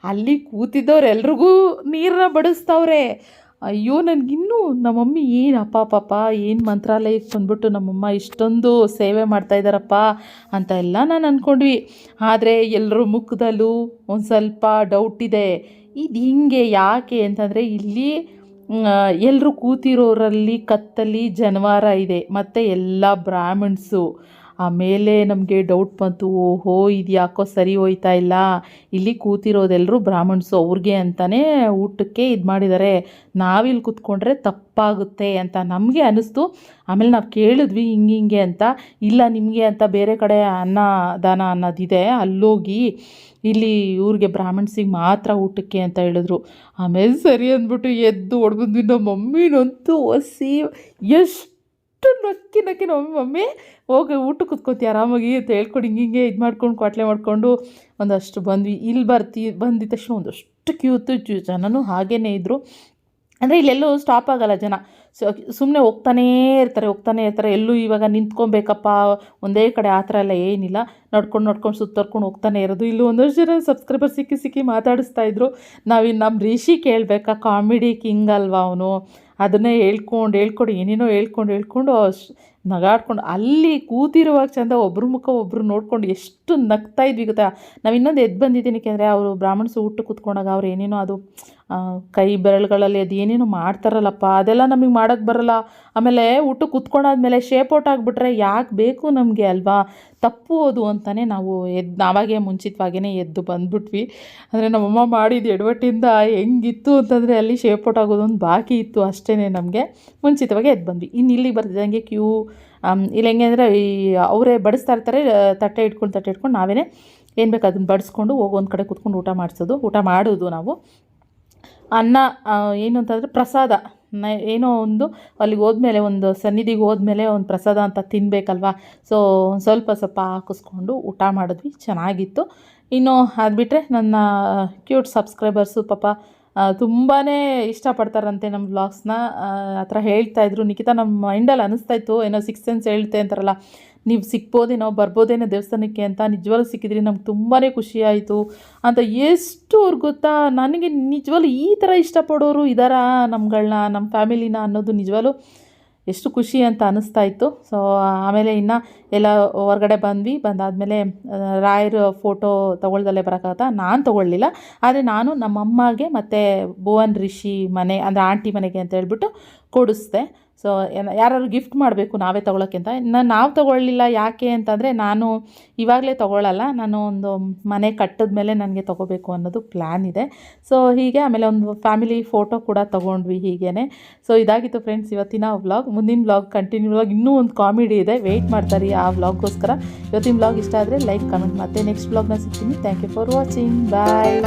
ಅಲ್ಲಿ ಕೂತಿದ್ದವ್ರೆಲ್ರಿಗೂ ನೀರನ್ನ ಬಡಿಸ್ತವ್ರೆ. ಅಯ್ಯೋ, ನನಗಿನ್ನೂ ಏನು ಅಪ್ಪ ಪಾಪ ಏನು ಮಂತ್ರಾಲಯಕ್ಕೆ ಬಂದ್ಬಿಟ್ಟು ನಮ್ಮಮ್ಮ ಇಷ್ಟೊಂದು ಸೇವೆ ಮಾಡ್ತಾ ಇದ್ದಾರಪ್ಪ ಅಂತ ಎಲ್ಲ ನಾನು ಅಂದ್ಕೊಂಡ್ವಿ ಆದರೆ ಎಲ್ಲರೂ ಮುಖದಲ್ಲೂ ಒಂದು ಸ್ವಲ್ಪ ಡೌಟ್ ಇದೆ. ಇದು ಹಿಂಗೆ ಯಾಕೆ ಅಂತಂದರೆ ಇಲ್ಲಿ ಎಲ್ಲರೂ ಕೂತಿರೋರಲ್ಲಿ ಕತ್ತಲ್ಲಿ ಜನವಾರ ಇದೆ. ಮತ್ತು ಎಲ್ಲ ಬ್ರಾಹ್ಮಿಣ್ಸು. ಆಮೇಲೆ ನಮಗೆ ಡೌಟ್ ಬಂತು, ಓಹೋ, ಇದು ಯಾಕೋ ಸರಿ ಹೋಯ್ತಾ ಇಲ್ಲ. ಇಲ್ಲಿ ಕೂತಿರೋದೆಲ್ಲರೂ ಬ್ರಾಹ್ಮಣ್ಸು ಅವ್ರಿಗೆ ಅಂತಲೇ ಊಟಕ್ಕೆ ಇದು ಮಾಡಿದ್ದಾರೆ ನಾವಿಲ್ಲಿ ಕೂತ್ಕೊಂಡ್ರೆ ತಪ್ಪಾಗುತ್ತೆ ಅಂತ ನಮಗೆ ಅನ್ನಿಸ್ತು ಆಮೇಲೆ ನಾವು ಕೇಳಿದ್ವಿ, ಹಿಂಗೆ ಹಿಂಗೆ ಅಂತ. ಇಲ್ಲ, ನಿಮಗೆ ಅಂತ ಬೇರೆ ಕಡೆ ಅನ್ನ ದಾನ ಅನ್ನೋದಿದೆ, ಅಲ್ಲೋಗಿ ಇಲ್ಲಿ ಇವ್ರಿಗೆ ಬ್ರಾಹ್ಮಣ್ಸಿಗೆ ಮಾತ್ರ ಊಟಕ್ಕೆ ಅಂತ ಹೇಳಿದ್ರು. ಆಮೇಲೆ ಸರಿ ಅಂದ್ಬಿಟ್ಟು ಎದ್ದು ಹೊಡೆದ್ವಿ ನಮ್ಮ ಮಮ್ಮಿನಂತೂ ಒಸಿ ಎಷ್ಟು ನಕ್ಕಿ ನಕ್ಕಿ ನಮ್ಮ ಮಮ್ಮಿ, ಹೋಗಿ, ಊಟಕ್ಕೆ ಕುತ್ಕೋತಿ, ಆರಾಮಾಗಿ ಅಂತ ಹೇಳ್ಕೊಡಿ, ಹಿಂಗೆ ಹಿಂಗೆ ಇದು ಮಾಡ್ಕೊಂಡು, ಕ್ವಾಟ್ಲೆ ಮಾಡಿಕೊಂಡು ಒಂದಷ್ಟು ಬಂದ್ವಿ. ಇಲ್ಲಿ ಬರ್ತಿ ಬಂದಿದ್ದ ತಕ್ಷಣ ಒಂದಷ್ಟು ಕ್ಯೂತು ಜನನೂ ಹಾಗೇ ಇದ್ದರು ಅಂದರೆ ಇಲ್ಲೆಲ್ಲೂ ಸ್ಟಾಪ್ ಆಗಲ್ಲ ಜನ. ಸೊ ಸುಮ್ಮನೆ ಹೋಗ್ತಾನೇ ಇರ್ತಾರೆ, ಹೋಗ್ತಾನೆ ಇರ್ತಾರೆ. ಎಲ್ಲೂ ಇವಾಗ ನಿಂತ್ಕೊಬೇಕಪ್ಪ, ಒಂದೇ ಕಡೆ ಆ ಥರ ಎಲ್ಲ ಏನಿಲ್ಲ. ನಡ್ಕೊಂಡು ನಡ್ಕೊಂಡು, ಸುತ್ತರ್ಕೊಂಡು ಹೋಗ್ತಾನೆ ಇರೋದು. ಇಲ್ಲೂ ಒಂದಷ್ಟು ಜನ ಸಬ್ಸ್ಕ್ರೈಬರ್ ಸಿಕ್ಕಿ ಸಿಕ್ಕಿ ಮಾತಾಡಿಸ್ತಾ ಇದ್ರು. ನಾವಿನ್ನು ನಮ್ಮ ರಿಷಿ ಕೇಳಬೇಕಾ? ಕಾಮಿಡಿ ಕಿಂಗ್ ಅಲ್ವಾ ಅವನು? ಅದನ್ನೇ ಹೇಳ್ಕೊಂಡು ಹೇಳ್ಕೊಂಡು, ಏನೇನೋ ಹೇಳ್ಕೊಂಡು ಹೇಳ್ಕೊಂಡು ನಗಾಡ್ಕೊಂಡು, ಅಲ್ಲಿ ಕೂತಿರುವಾಗ ಚಂದ ಒಬ್ರ ಮುಖ ಒಬ್ಬರು ನೋಡ್ಕೊಂಡು ಎಷ್ಟು ನಗ್ತಾ ಇದ್ವಿ ಗೊತ್ತಾ? ನಾವು ಇನ್ನೊಂದು ಎದ್ದು ಬಂದಿದ್ದೀನಿ, ಯಾಕೆಂದರೆ ಅವರು ಬ್ರಾಹ್ಮಣಸು ಊಟ ಕೂತ್ಕೊಂಡಾಗ ಅವ್ರು ಏನೇನೋ ಅದು ಕೈ ಬೆರಳುಗಳಲ್ಲಿ ಅದು ಏನೇನೋ ಮಾಡ್ತಾರಲ್ಲಪ್ಪ, ಅದೆಲ್ಲ ನಮಗೆ ಮಾಡೋಕ್ಕೆ ಬರಲ್ಲ. ಆಮೇಲೆ ಊಟ ಕುತ್ಕೊಂಡಾದ್ಮೇಲೆ ಶೇಪ್ ಔಟ್ ಆಗಿಬಿಟ್ರೆ ಯಾಕೆ ಬೇಕು ನಮಗೆ ಅಲ್ವಾ? ತಪ್ಪು ಅದು ಅಂತಲೇ ನಾವು ಎದ್ದು ನಾವಾಗೇ ಮುಂಚಿತವಾಗೇ ಎದ್ದು ಬಂದ್ಬಿಟ್ವಿ. ಅಂದರೆ ನಮ್ಮಮ್ಮ ಮಾಡಿದ ಎಡವಟ್ಟಿಂದ ಹೆಂಗಿತ್ತು ಅಂತಂದರೆ ಅಲ್ಲಿ ಶೇಪ್ ಔಟ್ ಆಗೋದೊಂದು ಬಾಕಿ ಇತ್ತು ಅಷ್ಟೇ ನಮಗೆ. ಮುಂಚಿತವಾಗಿ ಎದ್ದು ಬಂದ್ವಿ. ಇನ್ನು ಇಲ್ಲಿಗೆ ಬರ್ತಿದ್ದಂಗೆ ಕ್ಯೂ ಇಲ್ಲಿ ಹೆಂಗೆ ಅಂದರೆ ಈ ಅವರೇ ಬಡಿಸ್ತಾ ಇರ್ತಾರೆ, ತಟ್ಟೆ ಇಟ್ಕೊಂಡು ತಟ್ಟೆ ಇಟ್ಕೊಂಡು ನಾವೇ ಏನು ಬೇಕು ಅದನ್ನು ಬಡಿಸ್ಕೊಂಡು ಹೋಗಿ ಒಂದು ಕಡೆ ಕೂತ್ಕೊಂಡು ಊಟ ಮಾಡಿಸೋದು. ಊಟ ಮಾಡೋದು ನಾವು. ಅನ್ನ ಏನು ಅಂತಂದರೆ ಪ್ರಸಾದ. ನ, ಏನೋ ಒಂದು ಅಲ್ಲಿಗೆ ಹೋದ್ಮೇಲೆ ಒಂದು ಸನ್ನಿಧಿಗೆ ಹೋದ್ಮೇಲೆ ಒಂದು ಪ್ರಸಾದ ಅಂತ ತಿನ್ನಬೇಕಲ್ವ ಸೊ ಒಂದು ಸ್ವಲ್ಪ ಸ್ವಲ್ಪ ಹಾಕಿಸ್ಕೊಂಡು ಊಟ ಮಾಡಿದ್ವಿ, ಚೆನ್ನಾಗಿತ್ತು. ಇನ್ನು ಅದು ಬಿಟ್ಟರೆ ನನ್ನ ಕ್ಯೂಟ್ ಸಬ್ಸ್ಕ್ರೈಬರ್ಸು ಪಾಪ ತುಂಬಾ ಇಷ್ಟಪಡ್ತಾರಂತೆ ನಮ್ಮ ವ್ಲಾಗ್ಸ್ನ ಆ ಥರ ಹೇಳ್ತಾಯಿದ್ರು ನಿಖಿತಾ, ನಮ್ಮ ಮೈಂಡಲ್ಲಿ ಅನಿಸ್ತಾ ಇತ್ತು. ಏನೋ ಸಿಕ್ಸ್ ಸೆನ್ಸ್ ಹೇಳ್ತೆ ಅಂತಾರಲ್ಲ. ನೀವು ಸಿಕ್ಬೋದೇನೋ, ಬರ್ಬೋದೇನೋ ದೇವಸ್ಥಾನಕ್ಕೆ ಅಂತ ನಿಜವಾಗ್ಲೂ ಸಿಕ್ಕಿದ್ರಿ. ನಮ್ಗೆ ತುಂಬಾ ಖುಷಿಯಾಯಿತು ಅಂತ ಎಷ್ಟು ಅವ್ರು ಗೊತ್ತಾ, ನನಗೆ ನಿಜವಾಗ್ಲೂ ಈ ಥರ ಇಷ್ಟಪಡೋರು ಇದ್ದಾರಾ ನಮ್ಗಳನ್ನ ನಮ್ಮ ಫ್ಯಾಮಿಲಿನ ಅನ್ನೋದು ನಿಜವಾಗ್ಲೂ ಎಷ್ಟು ಖುಷಿ ಅಂತ ಅನ್ನಿಸ್ತಾ ಇತ್ತು. ಸೊ ಆಮೇಲೆ ಇನ್ನು ಎಲ್ಲ ಹೊರಗಡೆ ಬಂದ್ವಿ. ಬಂದಾದಮೇಲೆ ರಾಯರ ಫೋಟೋ ತೊಗೊಳ್ದಲ್ಲೇ ಬರೋಕ್ಕಾಗತ್ತಾ? ನಾನು ತೊಗೊಳ್ಳಿಲ್ಲ ಆದರೆ ನಾನು ನಮ್ಮಮ್ಮಗೆ ಮತ್ತು ಭುವನ್, ರಿಷಿ ಮನೆ, ಅಂದರೆ ಆಂಟಿ ಮನೆಗೆ ಅಂತ ಹೇಳ್ಬಿಟ್ಟು ಕೊಡಿಸ್ದೆ. ಸೊ ಯಾರಾದ್ರು ಗಿಫ್ಟ್ ಮಾಡಬೇಕು ನಾವೇ ತೊಗೊಳಕ್ಕಿಂತ ಇನ್ನು ನಾವು ತೊಗೊಳ್ಳಿಲ್ಲ ಯಾಕೆ ಅಂತಂದರೆ ನಾನು ಇವಾಗಲೇ ತೊಗೊಳ್ಳಲ್ಲ ನಾನು ಒಂದು ಮನೆ ಕಟ್ಟಿದ ಮೇಲೆ ನನಗೆ ತೊಗೋಬೇಕು ಅನ್ನೋದು ಪ್ಲ್ಯಾನ್ ಇದೆ. ಸೊ ಹೀಗೆ ಆಮೇಲೆ ಒಂದು ಫ್ಯಾಮಿಲಿ ಫೋಟೋ ಕೂಡ ತೊಗೊಂಡ್ವಿ ಹೀಗೇ ಸೊ ಇದಾಗಿತ್ತು ಫ್ರೆಂಡ್ಸ್ ಇವತ್ತಿನ ವ್ಲಾಗ್ ಮುಂದಿನ ವ್ಲಾಗ್ ಕಂಟಿನ್ಯೂ ವ್ಲಾಗ್ ಇನ್ನೂ ಒಂದು ಕಾಮಿಡಿ ಇದೆ. ವೆಯ್ಟ್ ಮಾಡ್ತಾರೆ ಆ ವ್ಲಾಗ್ಗೋಸ್ಕರ ಇವತ್ತಿನ ವ್ಲಾಗ್ ಇಷ್ಟ ಆದರೆ ಲೈಕ್ ಕಮೆಂಟ್ ಮತ್ತೆ ನೆಕ್ಸ್ಟ್ ವ್ಲಾಗ್ನ ಸಿಗ್ತೀನಿ. Thank you for watching bye